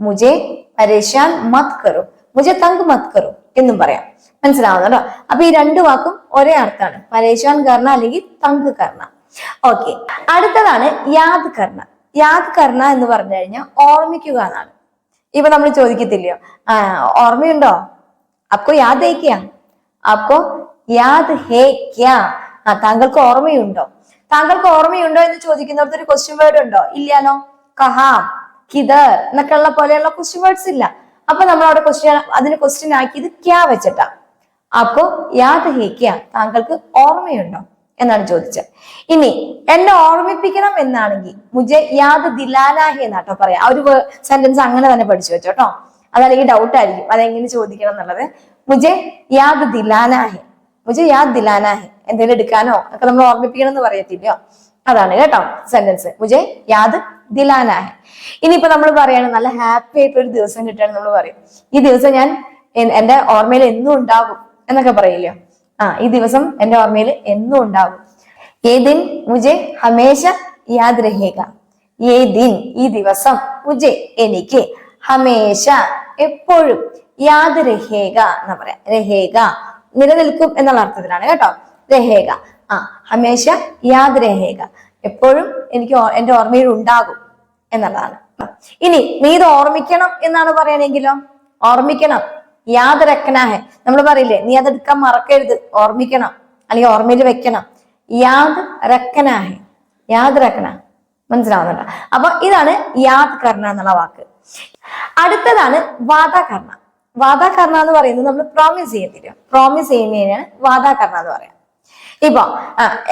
മുജെ പരേശാൻ മത് കറു. മുജെ തങ്ക് മത് കറു എന്നും പറയാം. മനസ്സിലാവുന്നുണ്ടോ അപ്പൊ ഈ രണ്ടു വാക്കും ഒരേ അർത്ഥമാണ് പരേശാൻ കർണ അല്ലെങ്കിൽ തങ്ക് കർണ. ഓക്കെ. അടുത്തതാണ് യാദ് കർണ. യാദ് കർണ എന്ന് പറഞ്ഞു കഴിഞ്ഞാൽ ഓർമ്മിക്കുക എന്നാണ്. ഇപ്പൊ നമ്മൾ ചോദിക്കത്തില്ലയോ? ആ ഓർമ്മയുണ്ടോ? അപ്പൊ യാദ് ഹേക്കിയ അപ്പോ യാദ് ഹേ ക്യാ ആ താങ്കൾക്ക് ഓർമ്മയുണ്ടോ? താങ്കൾക്ക് ഓർമ്മയുണ്ടോ എന്ന് ചോദിക്കുന്നവർക്ക് ഒരു ക്വസ്റ്റ്യൻ വേർഡ് ഉണ്ടോ? ഇല്ലാലോ കഹാം കിതർ എന്നൊക്കെ ഉള്ള പോലെയുള്ള ക്വസ്റ്റ്യൻ വേർഡ്സ് ഇല്ല. അപ്പൊ നമ്മൾ അവിടെ ക്വസ്റ്റ്യൻ അതിന് ക്വസ്റ്റ്യൻ ആക്കിയത് ക്യാ വെച്ചിട്ടാ. അപ്പോ യാദ് ഹേ ക്യാ താങ്കൾക്ക് ഓർമ്മയുണ്ടോ? എന്നാണ് ചോദിച്ചത്. ഇനി എന്നെ ഓർമ്മിപ്പിക്കണം എന്നാണെങ്കിൽ മുജെ യാദ് ദിലാനാഹി എന്നാട്ടോ പറയാം. ആ ഒരു സെന്റൻസ് അങ്ങനെ തന്നെ പഠിച്ചു വെച്ചോട്ടോ അതല്ലെങ്കിൽ ഡൗട്ട് ആയിരിക്കും. അതെങ്ങനെ ചോദിക്കണം എന്നുള്ളത്. മുജെ യാദ് ദിലാനാഹി മുജെ യാദ് ദിലാനാഹി എന്തെങ്കിലും എടുക്കാനോ? ഒക്കെ നമ്മൾ ഓർമ്മിപ്പിക്കണം എന്ന് പറയത്തില്ലയോ? അതാണ് കേട്ടോ സെന്റൻസ് മുജെ യാദ് ദിലാനാഹി ഇനിയിപ്പോ നമ്മൾ പറയാണ് നല്ല ഹാപ്പി ആയിട്ട് ഒരു ദിവസം കിട്ടുകയാണ് നമ്മൾ പറയും. ഈ ദിവസം ഞാൻ എന്റെ ഓർമ്മയിൽ എന്നും ഉണ്ടാകും എന്നൊക്കെ പറയില്ലയോ ആ ഈ ദിവസം എന്റെ ഓർമ്മയിൽ എന്നും ഉണ്ടാകും ഏ ദിൻ മുജെ ഹമേശ യാദ് രഹേക ഏ ദിൻ ഈ ദിവസം മുജെ എനിക്ക് ഹമേശ എപ്പോഴും യാദ് രഹേക എന്ന് പറയാം. രഹേക നിലനിൽക്കും എന്നുള്ള അർത്ഥത്തിലാണ് കേട്ടോ. രഹേക ആ ഹമേശ യാദ് രഹേക എപ്പോഴും എനിക്ക് എന്റെ ഓർമ്മയിൽ ഉണ്ടാകും എന്നുള്ളതാണ്. ഇനി നീ ഇത് ഓർമ്മിക്കണം എന്നാണ് പറയണെങ്കിലോ ഓർമ്മിക്കണം. യാദ് രക്കനാഹെ നമ്മൾ പറയില്ലേ നീ അത് എടുക്കാൻ മറക്കരുത് ഓർമ്മിക്കണം അല്ലെങ്കിൽ ഓർമ്മയിൽ വെക്കണം. യാദ് രക്കനാഹെ യാദ് രക്കന മനസ്സിലാവുന്നുണ്ടോ? അപ്പൊ ഇതാണ് യാദ് കർണ എന്നുള്ള വാക്ക്. അടുത്തതാണ് വാദാകർണ. വാദാകർണ എന്ന് പറയുന്നത് നമ്മൾ പ്രോമിസ് ചെയ്യത്തില്ല പ്രോമിസ് ചെയ്യുന്നതിനാണ് വാദാകർണ എന്ന് പറയാം. ഇപ്പൊ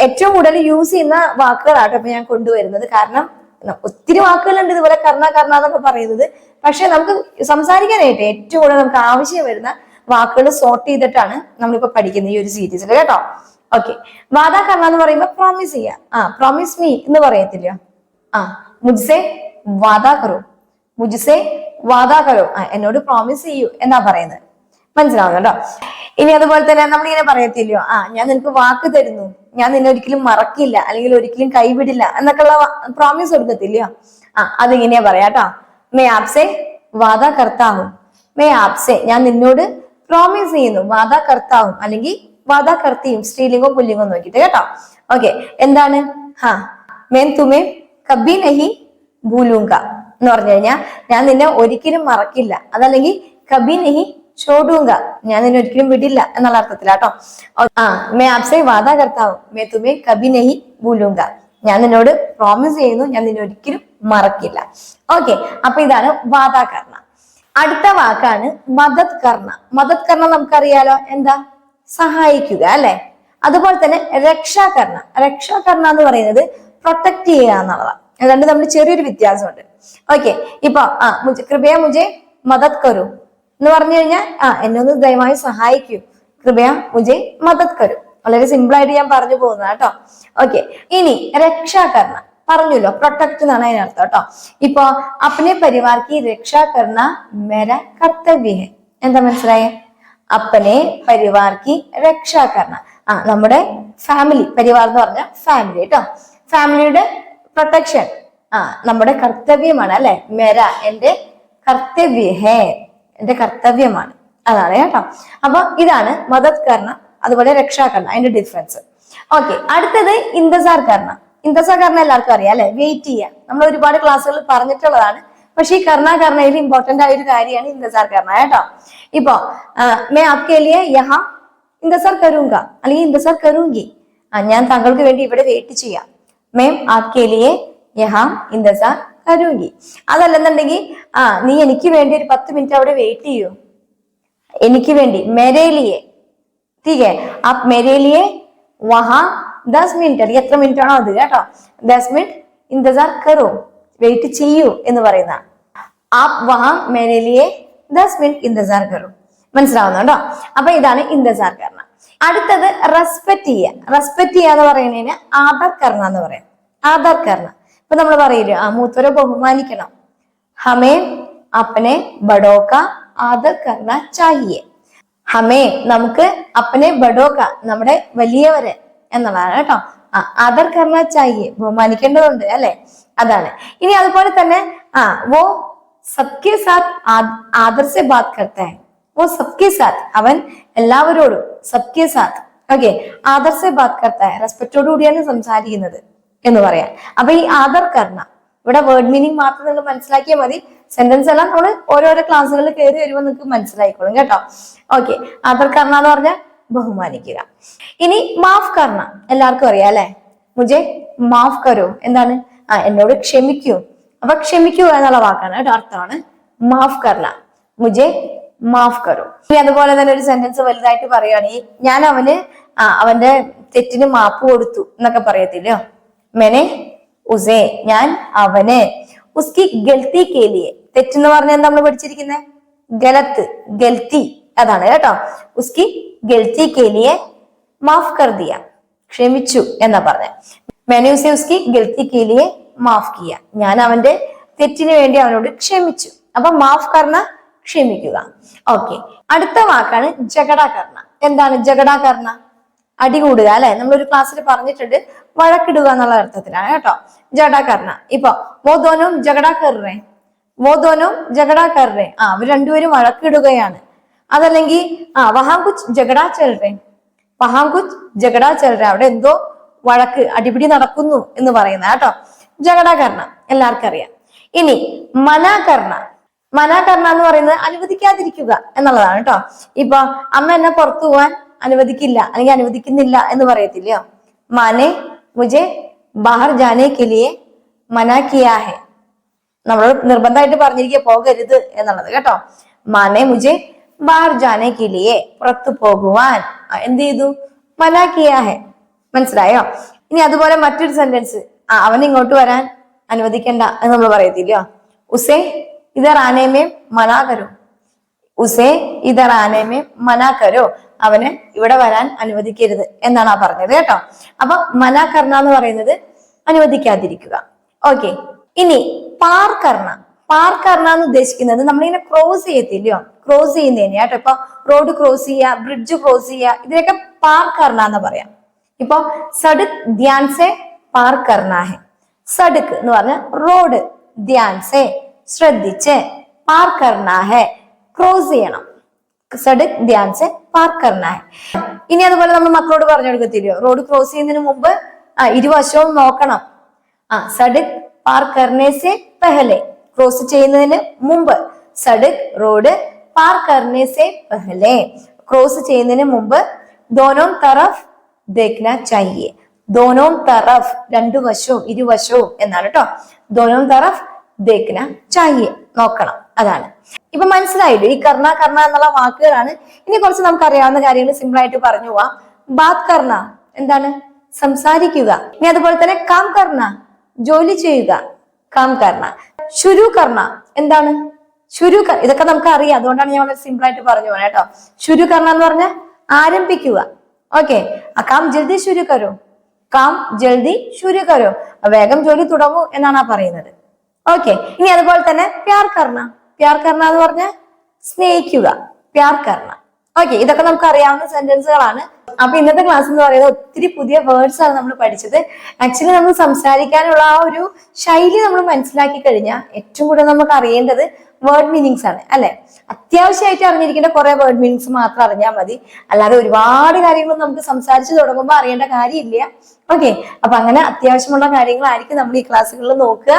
ഏറ്റവും കൂടുതൽ യൂസ് ചെയ്യുന്ന വാക്കുകളാട്ടോ ഇപ്പൊ ഞാൻ കൊണ്ടുവരുന്നത്. കാരണം ഒത്തിരി വാക്കുകളുണ്ട് ഇതുപോലെ കർണ കർണ എന്നൊക്കെ പറയുന്നത്. പക്ഷെ നമുക്ക് സംസാരിക്കാനായിട്ട് ഏറ്റവും കൂടുതൽ നമുക്ക് ആവശ്യം വരുന്ന വാക്കുകൾ സോർട്ട് ചെയ്തിട്ടാണ് നമ്മളിപ്പോ പഠിക്കുന്നത് ഈ ഒരു സീരീസിൽ കേട്ടോ. ഓക്കെ വാദാ കർണ എന്ന് പറയുമ്പോൾ പ്രോമിസ് ചെയ്യ. ആ പ്രോമിസ് മീ എന്ന് പറയത്തില്ല ആ മുജ്സെ വാദാ കറോ. മുജ്സെ വാദാ കറോ. ആ എന്നോട് പ്രോമിസ് ചെയ്യൂ എന്നാ പറയുന്നത്. മനസ്സിലാവുന്നുണ്ടോ? ഇനി അതുപോലെ തന്നെ നമ്മളിങ്ങനെ പറയത്തില്ലയോ? ആ ഞാൻ നിനക്ക് വാക്ക് തരുന്നു. ഞാൻ നിന്നെ ഒരിക്കലും മറക്കില്ല അല്ലെങ്കിൽ ഒരിക്കലും കൈവിടില്ല എന്നൊക്കെയുള്ള പ്രോമിസ് കൊടുക്കത്തില്ലയോ? ആ അതിങ്ങനെയാ പറയാട്ടോ മേ ആപ്സെ വാദ കർത്താവും മേ ആപ്സെ ഞാൻ നിന്നോട് പ്രോമിസ് ചെയ്യുന്നു. വാദ കർത്താവും അല്ലെങ്കിൽ വാദ കർത്തിയും സ്ത്രീലിംഗവും പുല്ലിംഗവും നോക്കിയിട്ട് കേട്ടോ. ഓക്കെ എന്താണ്? ഹാ മേം തുമേ കബി നഹി ഭൂലൂങ്ക എന്ന് പറഞ്ഞു കഴിഞ്ഞാൽ ഞാൻ നിന്നെ ഒരിക്കലും മറക്കില്ല. അതല്ലെങ്കിൽ കബി നഹി ചോടൂങ്ക. ഞാൻ നിന്നെ ഒരിക്കലും വിടില്ല എന്നുള്ള അർത്ഥത്തിലാട്ടോ ആ മേ ആപ്സെ വാദാ കർത്താവും മേ തുമേ കബി നഹി ഞാൻ നിന്നോട് പ്രോമിസ് ചെയ്യുന്നു ഞാൻ നിന്നെ ഒരിക്കലും മറക്കില്ല. ഓക്കെ അപ്പൊ ഇതാണ് വാദാകർണ അടുത്ത വാക്കാണ് മദത് കർണ മദത് കർണ നമുക്കറിയാലോ എന്താ? സഹായിക്കുക അല്ലെ? അതുപോലെ തന്നെ രക്ഷാകർണ രക്ഷാകർണ എന്ന് പറയുന്നത് പ്രൊട്ടക്ട് ചെയ്യുക എന്നുള്ളതാണ് അതുകൊണ്ട് നമ്മൾ ചെറിയൊരു വ്യത്യാസമുണ്ട്. ഓക്കെ ഇപ്പൊ ആ കൃപയ മുജെ മദത് കരു. എന്ന് പറഞ്ഞു കഴിഞ്ഞാൽ ആ എന്നെ ഒന്ന് ദയവായി സഹായിക്കൂ. കൃപയ മുജെ മദത് കരു. വളരെ സിമ്പിൾ ആയിട്ട് ഞാൻ പറഞ്ഞു പോകുന്നത് കേട്ടോ ഓക്കെ ഇനി രക്ഷാകർണ പറഞ്ഞല്ലോ പ്രൊട്ടക്ട് എന്നാണ് അതിനർത്ഥം കേട്ടോ ഇപ്പൊ അപ്പനെ പരിവാർക്ക് രക്ഷാകർണ മേര കർത്തവ്യ. എന്താ മനസ്സിലായേ? അപ്പനെ പരിവാർക്ക് രക്ഷാകർണ ആ നമ്മുടെ ഫാമിലി പരിവാർ എന്ന് പറഞ്ഞ ഫാമിലി കേട്ടോ ഫാമിലിയുടെ പ്രൊട്ടക്ഷൻ ആ നമ്മുടെ കർത്തവ്യമാണ് അല്ലെ? മെര എന്റെ കർത്തവ്യ. ഹേ എന്റെ കർത്തവ്യമാണ്. അതാണ് കേട്ടോ. അപ്പൊ ഇതാണ് മദത്കർണ അതുപോലെ രക്ഷാകർണ അതിന്റെ ഡിഫറൻസ് ഓക്കെ അടുത്തത് ഇന്തസാർ കർണ ഇന്തസാർ കർണ എല്ലാവർക്കും അറിയാം അല്ലെ? വെയിറ്റ് ചെയ്യുക നമ്മൾ ഒരുപാട് ക്ലാസ്സുകളിൽ പറഞ്ഞിട്ടുള്ളതാണ്. പക്ഷെ ഈ കർണാകർണയിൽ ഇമ്പോർട്ടന്റ് ആയ ഒരു കാര്യമാണ് ഇന്തസാർ കർണ കേട്ടോ. ഇപ്പോ മേ ആപ്കെ ലിയെ യഹ ഇന്തസാർ കരൂങ്ക അല്ലെങ്കിൽ ഇന്തസാർ കരൂങ്കി. ഞാൻ താങ്കൾക്ക് വേണ്ടി ഇവിടെ വെയിറ്റ് ചെയ്യാം. മേം ആപ്കെ ലിയെ യഹ ഇന്തസാർ രോഗി അതല്ലെന്നുണ്ടെങ്കിൽ ആ നീ എനിക്ക് വേണ്ടി ഒരു പത്ത് മിനിറ്റ് അവിടെ വെയിറ്റ് ചെയ്യൂ. എനിക്ക് വേണ്ടി മെരേലിയെ. തീക്കെ ആ മെരേലിയെ വഹ ദസ് മിനിറ്റ് അല്ലെങ്കിൽ എത്ര മിനിറ്റ് ആണോ അത് കേട്ടോ. ദസ് മിനിറ്റ് ഇന്തസാർ കറൂ. വെയിറ്റ് ചെയ്യൂ എന്ന് പറയുന്ന. ആ വഹ മെരേലിയെ ദസ് മിനിറ്റ് ഇന്തസാർ കറൂ. മനസ്സിലാവുന്നുണ്ടോ അപ്പൊ ഇതാണ് ഇന്തസാർ കർണ അടുത്തത് റെസ്പെക്ട് ചെയ്യുക റെസ്പെക്ട് ചെയ്യാന്ന് പറയുന്നതിന് ആധാർ കർണ എന്ന് പറയാം. ആധാർ കർണ ഇപ്പൊ നമ്മൾ പറയില്ല ആ മൂത്തവരെ ബഹുമാനിക്കണം. ഹമേ അപ്പനെ ബഡോക്ക ആദർ കർണ ചാഹിയെ. ഹമേ നമുക്ക് അപ്പനെ ബഡോക്ക നമ്മുടെ വലിയവരെ എന്നുള്ളതാണ് കേട്ടോ. ആ ആദർ കർണ ചാഹിയെ ബഹുമാനിക്കേണ്ടതുണ്ട് അല്ലെ? അതാണ്. ഇനി അതുപോലെ തന്നെ ആ വോ സബ്കെ സാത്ത് ആദർശ ബാത് കർത്ത. ഓ സബ്കെ സാത്ത് അവൻ എല്ലാവരോടും സബ്കെ സാത്ത് ഓക്കെ ആദർ സെ ബാത് കർത്ത റെസ്പെക്റ്റോടു കൂടിയാണ് സംസാരിക്കുന്നത്. എന്ന് പറയാം. അപ്പൊ ഈ ആദർ കർണ ഇവിടെ വേർഡ് മീനിങ് മാത്രം നിങ്ങൾ മനസ്സിലാക്കിയാൽ മതി. സെന്റൻസ് എല്ലാം നമ്മൾ ഓരോരോ ക്ലാസ്സുകളിൽ കയറി വരുമ്പോൾ നിങ്ങൾക്ക് മനസ്സിലായിക്കോളും കേട്ടോ. ഓക്കെ ആദർ കർണ എന്ന് പറഞ്ഞാൽ ബഹുമാനിക്കുക. ഇനി മാഫ് കർണ എല്ലാവർക്കും അറിയാം അല്ലെ? മുജെ മാഫ് കരോ എന്താണ്? ആ എന്നോട് ക്ഷമിക്കൂ. അപ്പൊ ക്ഷമിക്കൂ എന്നുള്ള വാക്കാണ് കേട്ടോ അർത്ഥമാണ് മാഫ് കർണ മുജെ മാഫ് കരോ. ഇനി അതുപോലെ തന്നെ ഒരു സെന്റൻസ് വലുതായിട്ട് പറയുകയാണെങ്കിൽ ഞാൻ അവന് അവന്റെ തെറ്റിന് മാപ്പ് കൊടുത്തു എന്നൊക്കെ പറയത്തില്ലയോ മെനെ ഉസേ ഞാൻ അവന്. ഉസ്കി ഗൽത്തി കേലിയെ. തെറ്റെന്ന് പറഞ്ഞാൽ നമ്മൾ പഠിച്ചിരിക്കുന്നത് ഗലത്ത് ഗൽത്തി. അതാണ് കേട്ടോ. ഉസ്കി ഗൽത്തി കേലിയെ മാഫ് കർദിയ ക്ഷമിച്ചു എന്നാ പറഞ്ഞ. മെനെ ഉസേ ഉസ്കി ഗൽത്തി കേലിയെ മാഫ് കിയ. ഞാൻ അവന്റെ തെറ്റിന് വേണ്ടി അവനോട് ക്ഷമിച്ചു. അപ്പൊ മാഫ് കർണ ക്ഷമിക്കുക. ഓക്കെ. അടുത്ത വാക്കാണ് ജഗടാകർണ എന്താണ് ജഗട കർണ അടി കൂടുക അല്ലെ? നമ്മളൊരു ക്ലാസ്സിൽ പറഞ്ഞിട്ടുണ്ട് വഴക്കിടുക എന്നുള്ള അർത്ഥത്തിലാണ് കേട്ടോ. ജഡാകർണ കർണ ഇപ്പൊ വോ ജഗടാകറേ ജഗട ജഗടാകറേ ആ അവർ രണ്ടുപേരും വഴക്കിടുകയാണ്. അതല്ലെങ്കിൽ ആ വഹാംകുച്ച് ജഗടാ ചെൽറേ വഹാം കുച്ച് ജഗട ചെൽറേ അവിടെ എന്തോ വഴക്ക് അടിപിടി നടക്കുന്നു എന്ന് പറയുന്ന കേട്ടോ. ജഗടാകർണ എല്ലാവർക്കും അറിയാം. ഇനി മനാകർണ. മനാകർണ എന്ന് പറയുന്നത് അനുവദിക്കാതിരിക്കുക എന്നുള്ളതാണ് കേട്ടോ. ഇപ്പൊ അമ്മ എന്നെ പുറത്തു പോവാൻ അനുവദിക്കില്ല അല്ലെങ്കിൽ അനുവദിക്കുന്നില്ല എന്ന് പറയത്തില്ലയോ മാനെ മുജെ ബാഹർ ജാനെ കിലിയെ മനാ ഹെ. നമ്മളോട് നിർബന്ധമായിട്ട് പറഞ്ഞിരിക്കുക പോകരുത് എന്നുള്ളത് കേട്ടോ. മാനെ മുജെ ബാഹർ ജാനെ കിലിയെ പുറത്തു പോകുവാൻ. എന്ത് ചെയ്തു? മനാ ഹെ. മനസ്സിലായോ? ഇനി അതുപോലെ മറ്റൊരു സെന്റൻസ് ആ അവൻ ഇങ്ങോട്ട് വരാൻ അനുവദിക്കണ്ട എന്ന് നമ്മൾ പറയത്തില്ലയോ ഉസേ ഇതർ ആനേമേ മനാ കരോ. ഉസേ ഇതർ ആനേമേ അവന് ഇവിടെ വരാൻ അനുവദിക്കരുത് എന്നാണ് ആ പറഞ്ഞത് കേട്ടോ. അപ്പൊ മലാകർണ എന്ന് പറയുന്നത് അനുവദിക്കാതിരിക്കുക. ഓക്കെ ഇനി പാർ പാർക്കർണ പാർ കർണ എന്ന് ഉദ്ദേശിക്കുന്നത് നമ്മളിങ്ങനെ ക്രോസ് ചെയ്യത്തില്ലയോ ക്രോസ് ചെയ്യുന്നതിന് കേട്ടോ. ഇപ്പൊ റോഡ് ക്രോസ് ചെയ്യുക ബ്രിഡ്ജ് ക്രോസ് ചെയ്യുക ഇതിനൊക്കെ പാർക്കർണ കർണ എന്ന് പറയാം. ഇപ്പൊ സടുക് ധ്യാൻ സെ പാർ കർണ ഹെ സടുക്ക് എന്ന് പറഞ്ഞ റോഡ് ധ്യാൻ സെ ശ്രദ്ധിച്ച് പാർ കർണ ഹെ ക്രോസ് ചെയ്യണം. സടുക് ധ്യാൻ സെ പാർ കർണ ഇനി അതുപോലെ നമ്മൾ മക്കളോട് പറഞ്ഞു കൊടുക്കത്തില്ലയോ? റോഡ് ക്രോസ് ചെയ്യുന്നതിന് മുമ്പ് ആ ഇരുവശവും നോക്കണം. ആ സഡക് പാർ കർണേ സെ പെഹലെ. ക്രോസ് ചെയ്യുന്നതിന് മുമ്പ് സഡക് റോഡ് പാർ കർണേ സെ പെഹലെ. ക്രോസ് ചെയ്യുന്നതിന് മുമ്പ് ദോനോം തറഫ് ദേഖ്ന ചാഹിയെ ദോനോം തറഫ് രണ്ടു വശവും ഇരുവശവും എന്നാണ് കേട്ടോ ദോനോം തറഫ് ദേഖ്ന ചാഹിയെ നോക്കണം. അതാണ്. ഇപ്പൊ മനസ്സിലായില്ലേ? ഈ കർണ കർണ എന്നുള്ള വാക്കുകളാണ്. ഇനി കുറച്ച് നമുക്ക് അറിയാവുന്ന കാര്യങ്ങൾ സിമ്പിൾ ആയിട്ട് പറഞ്ഞു പോവാം. ബാത് കർണ എന്താണ്? സംസാരിക്കുക. ഇനി അതുപോലെ തന്നെ കാം കർണ ജോലി ചെയ്യുക. കാം കർണ. ശുരു കർണ എന്താണ്? ശുരു ഇതൊക്കെ നമുക്ക് അറിയാം അതുകൊണ്ടാണ് ഞാൻ വളരെ സിമ്പിൾ ആയിട്ട് പറഞ്ഞു പോകുന്നത് കേട്ടോ. ശുരു കർണ എന്ന് പറഞ്ഞാൽ ആരംഭിക്കുക. ഓക്കെ. കാം ജൽദി ശുരു കരോ? കാം ജൽദി ശുരു കരോ? വേഗം ജോലി തുടങ്ങൂ എന്നാണ് ആ പറയുന്നത്. ഓക്കെ. ഇനി അതുപോലെ തന്നെ പ്യാർ കർണ. പ്യാർ കർണ എന്ന് പറഞ്ഞ സ്നേഹിക്കുക. പ്യാർ കർണ. ഓക്കെ ഇതൊക്കെ നമുക്ക് അറിയാവുന്ന സെന്റൻസുകളാണ് അപ്പൊ ഇന്നത്തെ ക്ലാസ് എന്ന് പറയുന്നത് ഒത്തിരി പുതിയ വേർഡ്സ് ആണ് നമ്മൾ പഠിച്ചത്. ആക്ച്വലി നമ്മൾ സംസാരിക്കാനുള്ള ആ ഒരു ശൈലി നമ്മൾ മനസ്സിലാക്കി കഴിഞ്ഞാൽ ഏറ്റവും കൂടുതൽ നമുക്ക് അറിയേണ്ടത് വേർഡ് മീനിങ്സ് ആണ് അല്ലെ? അത്യാവശ്യമായിട്ട് അറിഞ്ഞിരിക്കേണ്ട കുറെ വേർഡ് മീനിങ്സ് മാത്രം അറിഞ്ഞാൽ മതി. അല്ലാതെ ഒരുപാട് കാര്യങ്ങൾ നമുക്ക് സംസാരിച്ചു തുടങ്ങുമ്പോൾ അറിയേണ്ട കാര്യമില്ല. ഓക്കെ അപ്പൊ അങ്ങനെ അത്യാവശ്യമുള്ള കാര്യങ്ങളായിരിക്കും നമ്മൾ ഈ ക്ലാസ്സുകളിൽ നോക്കുക.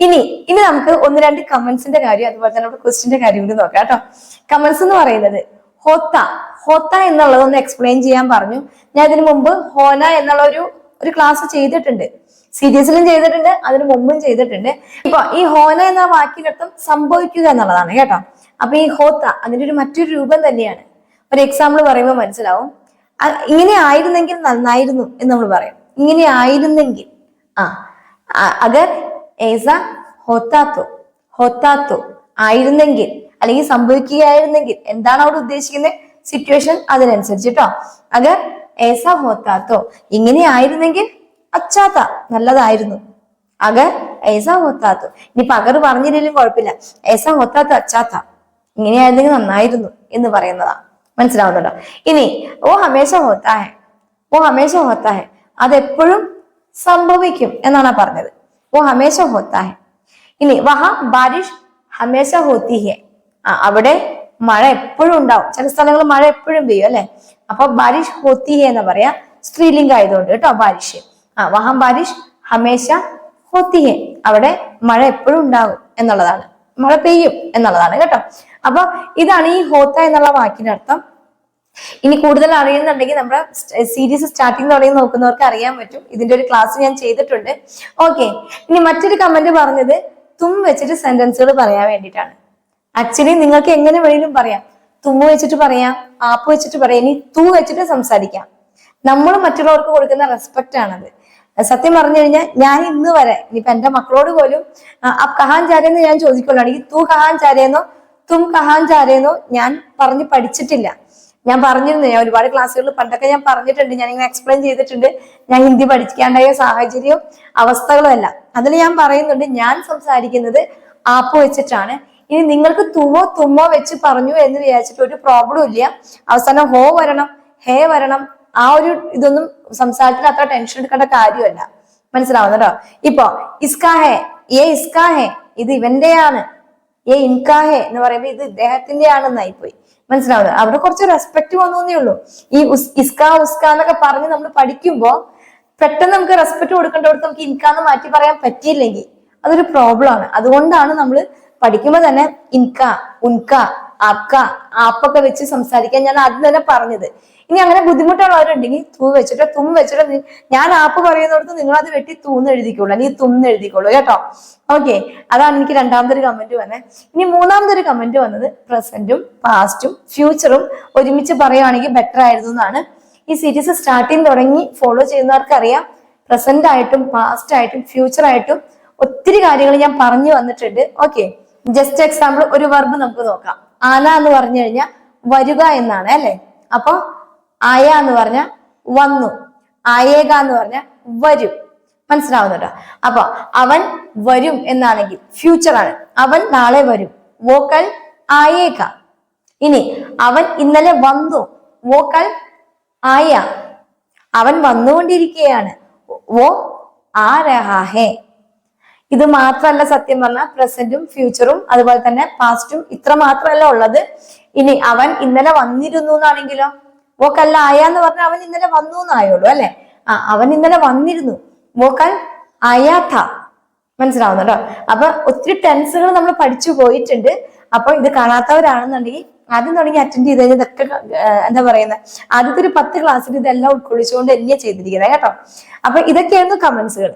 ഇനി ഇനി നമുക്ക് ഒന്ന് രണ്ട് കമന്റ്സിന്റെ കാര്യം അതുപോലെ തന്നെ നമ്മുടെ ക്വസ്റ്റിന്റെ കാര്യം കൂടി നോക്കാം കേട്ടോ. കമന്റ്സ് എന്ന് പറയുന്നത് ഹോത്ത ഹോത്ത എന്നുള്ളത് ഒന്ന് എക്സ്പ്ലെയിൻ ചെയ്യാൻ പറഞ്ഞു. ഞാൻ ഇതിനു മുമ്പ് ഹോന എന്നുള്ള ഒരു ഒരു ക്ലാസ് ചെയ്തിട്ടുണ്ട്. സീരീസിലും ചെയ്തിട്ടുണ്ട് അതിനു മുമ്പും ചെയ്തിട്ടുണ്ട്. ഇപ്പൊ ഈ ഹോന എന്ന വാക്കിനർത്ഥം സംഭവിക്കുക എന്നുള്ളതാണ് കേട്ടോ. അപ്പൊ ഈ ഹോത്ത അതിന്റെ ഒരു മറ്റൊരു രൂപം തന്നെയാണ്. ഒരു എക്സാമ്പിൾ പറയുമ്പോൾ മനസ്സിലാവും. ഇങ്ങനെ ആയിരുന്നെങ്കിൽ നന്നായിരുന്നു എന്ന് നമ്മൾ പറയും. ഇങ്ങനെ ആയിരുന്നെങ്കിൽ ആ അഗർ ഏസ ഹൊത്താത്തോ. ഹൊത്താത്തോ ആയിരുന്നെങ്കിൽ അല്ലെങ്കിൽ സംഭവിക്കുകയായിരുന്നെങ്കിൽ എന്താണ് അവിടെ ഉദ്ദേശിക്കുന്നത്? സിറ്റുവേഷൻ അതിനനുസരിച്ച് കേട്ടോ അഗർ ഏസ ഹോത്താത്തോ ഇങ്ങനെ ആയിരുന്നെങ്കിൽ അച്ചാത്ത നല്ലതായിരുന്നു. അഗർ ഏസ ഹോത്താത്തോ. ഇനി പകർ പറഞ്ഞില്ലെങ്കിലും കുഴപ്പമില്ല. ഏസ ഹോത്താത്ത അച്ചാത്ത ഇങ്ങനെയായിരുന്നെങ്കിൽ നന്നായിരുന്നു എന്ന് പറയുന്നതാ. മനസ്സിലാവുന്നുണ്ടോ? ഇനി ഓ ഹമേശ ഹോത്താ ഹെ ഓ ഹമേശ ഹോത്താ ഹെ അതെപ്പോഴും സംഭവിക്കും എന്നാണ് പറഞ്ഞത്. ഓ हमेशा होता है। ഇനി വഹ ബാരിഷ് ഹമേശ ഹോത്തി ഹെ ആ അവിടെ മഴ എപ്പോഴും ഉണ്ടാവും ചില സ്ഥലങ്ങളിൽ മഴ എപ്പോഴും പെയ്യും അല്ലെ അപ്പൊ ബാരിഷ് ഹോത്തി ഹെ എന്ന് പറയാ സ്ത്രീലിംഗം ആയതുകൊണ്ട് കേട്ടോ ബാരിഷ് ആ വഹം ബാരിഷ് ഹമേശ ഹോത്തി ഹെ അവിടെ മഴ എപ്പോഴും ഉണ്ടാകും എന്നുള്ളതാണ് മഴ പെയ്യും എന്നുള്ളതാണ് കേട്ടോ? അപ്പൊ ഇതാണ് ഈ ഹോത്ത എന്നുള്ള വാക്കിന്റെ അർത്ഥം ഇനി കൂടുതൽ അറിയുന്നുണ്ടെങ്കിൽ നമ്മുടെ സീരീസ് സ്റ്റാർട്ടിംഗ് തുടങ്ങി നോക്കുന്നവർക്ക് അറിയാൻ പറ്റും. ഇതിന്റെ ഒരു ക്ലാസ് ഞാൻ ചെയ്തിട്ടുണ്ട്. ഓക്കെ ഇനി മറ്റൊരു കമന്റ് പറഞ്ഞത് തും വെച്ചിട്ട് സെന്റൻസുകൾ പറയാൻ വേണ്ടിയിട്ടാണ്. ആക്ച്വലി നിങ്ങൾക്ക് എങ്ങനെ വേണമെങ്കിലും പറയാം. തുമ്മ വെച്ചിട്ട് പറയാം ആപ്പ് വെച്ചിട്ട് പറയാം ഇനി തൂ വെച്ചിട്ട് സംസാരിക്കാം. നമ്മൾ മറ്റുള്ളവർക്ക് കൊടുക്കുന്ന റെസ്പെക്റ്റ് ആണത്. സത്യം പറഞ്ഞു കഴിഞ്ഞാൽ ഞാൻ ഇന്ന് വരെ ഇനിയിപ്പൊ എന്റെ മക്കളോട് പോലും അബ് കഹാൻ ചാരെന്ന് ഞാൻ ചോദിക്കുള്ളാണെങ്കിൽ തൂ കഹാൻ ചാരേന്നോ തും കഹാൻ ചാരേന്നോ ഞാൻ പറഞ്ഞ് പഠിച്ചിട്ടില്ല. ഞാൻ പറഞ്ഞിരുന്നു ഞാൻ ഒരുപാട് ക്ലാസ്സുകളിൽ പണ്ടൊക്കെ ഞാൻ പറഞ്ഞിട്ടുണ്ട് ഞാൻ ഇങ്ങനെ എക്സ്പ്ലെയിൻ ചെയ്തിട്ടുണ്ട്. ഞാൻ ഹിന്ദി പഠിക്കാണ്ടായ സാഹചര്യവും അവസ്ഥകളും അല്ല അതിൽ ഞാൻ പറയുന്നുണ്ട് ഞാൻ സംസാരിക്കുന്നത് ആപ്പ് വെച്ചിട്ടാണ്. ഇനി നിങ്ങൾക്ക് തുമ്മോ തുമ്മോ വെച്ച് പറഞ്ഞു എന്ന് വിചാരിച്ചിട്ട് ഒരു പ്രോബ്ലം ഇല്ല. അവസാനം ഹോ വരണം ഹേ വരണം ആ ഒരു ഇതൊന്നും സംസാരത്തിൽ അത്ര ടെൻഷൻ എടുക്കേണ്ട കാര്യമല്ല. മനസ്സിലാവുന്നുണ്ടോ ഇപ്പൊ ഇസ്കാ ഹേ ഏ ഇസ്കാ ഹേ ഇത് ഇവന്റെയാണ്. ഏ ഇൻകാ ഹേ എന്ന് പറയുമ്പോ ഇത് ഇദ്ദേഹത്തിന്റെ ആണെന്നായി മനസ്സിലാവുന്നത്? അവിടെ കുറച്ച് റെസ്പെക്ട് വന്നേ ഉള്ളൂ. ഈ ഇസ്ക ഉസ്ക എന്നൊക്കെ പറഞ്ഞ് നമ്മൾ പഠിക്കുമ്പോ പെട്ടെന്ന് നമുക്ക് റെസ്പെക്ട് കൊടുക്കേണ്ടവർക്ക് നമുക്ക് ഇൻകാന്ന് മാറ്റി പറയാൻ പറ്റിയില്ലെങ്കിൽ അതൊരു പ്രോബ്ലം ആണ്. അതുകൊണ്ടാണ് നമ്മൾ പഠിക്കുമ്പോൾ തന്നെ ഇൻക ഉൻക ആപ്ക ആപ്പൊക്കെ വെച്ച് സംസാരിക്കാൻ ഞാൻ ആദ്യം തന്നെ പറഞ്ഞത്. ഇനി അങ്ങനെ ബുദ്ധിമുട്ടുള്ളവരുണ്ടെങ്കിൽ തൂ വെച്ചിട്ടോ തും വെച്ചിട്ടോ ഞാൻ ആപ്പ് പറയുന്നിടത്ത് നിങ്ങൾ അത് വെട്ടി തൂന്ന് എഴുതിക്കോളൂ. അല്ലെങ്കിൽ തുന്ന് എഴുതിക്കോളൂ കേട്ടോ? ഓക്കെ അതാണ് എനിക്ക് രണ്ടാമത്തെ ഒരു കമന്റ് വന്നത് ഇനി മൂന്നാമത്തെ ഒരു കമന്റ് വന്നത് പ്രസന്റും പാസ്റ്റും ഫ്യൂച്ചറും ഒരുമിച്ച് പറയുവാണെങ്കിൽ ബെറ്റർ ആയിരുന്നു എന്നാണ്. ഈ സീരീസ് സ്റ്റാർട്ടിങ് തുടങ്ങി ഫോളോ ചെയ്യുന്നവർക്കറിയാം. പ്രസന്റ് ആയിട്ടും പാസ്റ്റ് ആയിട്ടും ഫ്യൂച്ചർ ആയിട്ടും ഒത്തിരി കാര്യങ്ങൾ ഞാൻ പറഞ്ഞു വന്നിട്ടുണ്ട്. ഓക്കെ ജസ്റ്റ് എക്സാമ്പിൾ ഒരു വർബ് നമുക്ക് നോക്കാം. ആന എന്ന് പറഞ്ഞു കഴിഞ്ഞാൽ വരിക എന്നാണ് അല്ലെ? അപ്പൊ ആയ എന്ന് പറഞ്ഞ വന്നു. ആയേക എന്ന് പറഞ്ഞ വരും. മനസ്സിലാവുന്നുണ്ടോ? അപ്പൊ അവൻ വരും എന്നാണെങ്കിൽ ഫ്യൂച്ചർ ആണ്. അവൻ നാളെ വരും. വോക്കൽ ആയേക ഇനി അവൻ ഇന്നലെ വന്നു. വോക്കൽ ആയ അവൻ വന്നുകൊണ്ടിരിക്കുകയാണ്. വോ ആ ഇത് മാത്രമല്ല സത്യം പറഞ്ഞാൽ പ്രസന്റും ഫ്യൂച്ചറും അതുപോലെ തന്നെ പാസ്റ്റും ഇത്ര മാത്രമല്ല ഉള്ളത്. ഇനി അവൻ ഇന്നലെ വന്നിരുന്നു എന്നാണെങ്കിലോ? വോക്കല്ല ആയാന്ന് പറഞ്ഞാൽ അവൻ ഇന്നലെ വന്നു എന്നായുള്ളൂ അല്ലെ? ആ അവൻ ഇന്നലെ വന്നിരുന്നു. വോക്കൽ ആയാഥ മനസ്സിലാവുന്നുണ്ടോ? അപ്പൊ ഒത്തിരി ടെൻസുകൾ നമ്മൾ പഠിച്ചു പോയിട്ടുണ്ട്. അപ്പൊ ഇത് കാണാത്തവരാണെന്നുണ്ടെങ്കിൽ ആദ്യം തുടങ്ങി അറ്റൻഡ് ചെയ്ത് കഴിഞ്ഞാൽ ഇതൊക്കെ എന്താ പറയുന്നത് ആദ്യത്തെ ഒരു പത്ത് ക്ലാസ്സിൽ ഇതെല്ലാം ഉൾക്കൊള്ളിച്ചുകൊണ്ട് തന്നെയാ ചെയ്തിരിക്കുന്നത് കേട്ടോ. അപ്പൊ ഇതൊക്കെയായിരുന്നു കമന്റ്സുകൾ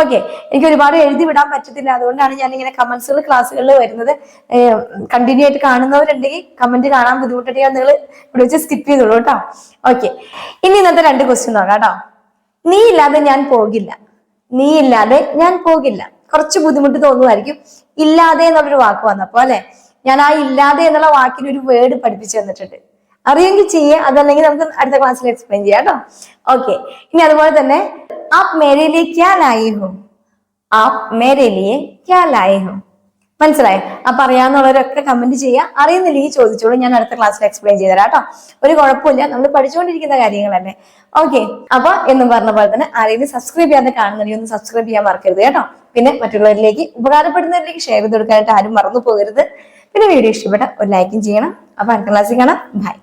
ഓക്കെ എനിക്ക് ഒരുപാട് എഴുതി വിടാൻ പറ്റത്തില്ല. അതുകൊണ്ടാണ് ഞാൻ ഇങ്ങനെ കമന്റ്സുകൾ ക്ലാസ്സുകളിൽ വരുന്നത്. കണ്ടിന്യൂ ആയിട്ട് കാണുന്നവരുണ്ടെങ്കിൽ കമന്റ് കാണാൻ ബുദ്ധിമുട്ടുണ്ടെങ്കിൽ നിങ്ങൾ ഇവിടെ വെച്ച് സ്കിപ്പ് ചെയ്തോളൂ കേട്ടോ. ഓക്കെ ഇനി ഇന്നത്തെ രണ്ട് ക്വസ്റ്റ്യൻ നോക്കാം കേട്ടോ. നീ ഇല്ലാതെ ഞാൻ പോകില്ല. നീ ഇല്ലാതെ ഞാൻ പോകില്ല. കുറച്ച് ബുദ്ധിമുട്ട് തോന്നുമായിരിക്കും. ഇല്ലാതെ എന്നുള്ളൊരു വാക്ക് വന്നപ്പോ അല്ലെ? ഞാൻ ആ ഇല്ലാതെ എന്നുള്ള വാക്കിന് ഒരു വേർഡ് പഠിപ്പിച്ചു തന്നിട്ടുണ്ട്. അറിയെങ്കിൽ ചെയ്യുക അതല്ലെങ്കിൽ നമുക്ക് അടുത്ത ക്ലാസ്സിൽ എക്സ്പ്ലെയിൻ ചെയ്യാം കേട്ടോ. ഓക്കെ ഇനി അതുപോലെ തന്നെ ആപ് मेरे लिए क्या लाए हो? आप मेरे लिए क्या लाए हो? മനസ്സിലായി? അപ്പൊ അറിയാവുന്നവരൊക്കെ കമന്റ് ചെയ്യുക. അറിയുന്നില്ലെങ്കിൽ ചോദിച്ചോളൂ. ഞാൻ അടുത്ത ക്ലാസ്സിൽ എക്സ്പ്ലെയിൻ ചെയ്തുതരാം കേട്ടോ ഒരു കുഴപ്പമില്ല. നമ്മൾ പഠിച്ചുകൊണ്ടിരിക്കുന്ന കാര്യങ്ങളല്ലേ. ഓക്കെ അപ്പൊ എന്നും പറഞ്ഞ പോലെ തന്നെ ആരെങ്കിലും സബ്സ്ക്രൈബ് ചെയ്യാതെ കാണുന്നുണ്ടെങ്കിൽ ഒന്ന് സബ്സ്ക്രൈബ് ചെയ്യാൻ മറക്കരുത് കേട്ടോ. പിന്നെ മറ്റുള്ളവരിലേക്ക് ഉപകാരപ്പെടുന്നവരിലേക്ക് ഷെയർ ചെയ്ത് കൊടുക്കാനായിട്ട് ആരും മറന്നു പോകരുത്. പിന്നെ വീഡിയോ ഇഷ്ടപ്പെട്ട ഒരു ലൈക്കും ചെയ്യണം. അപ്പൊ അടുത്ത ക്ലാസ്സിൽ കാണാം. ബൈ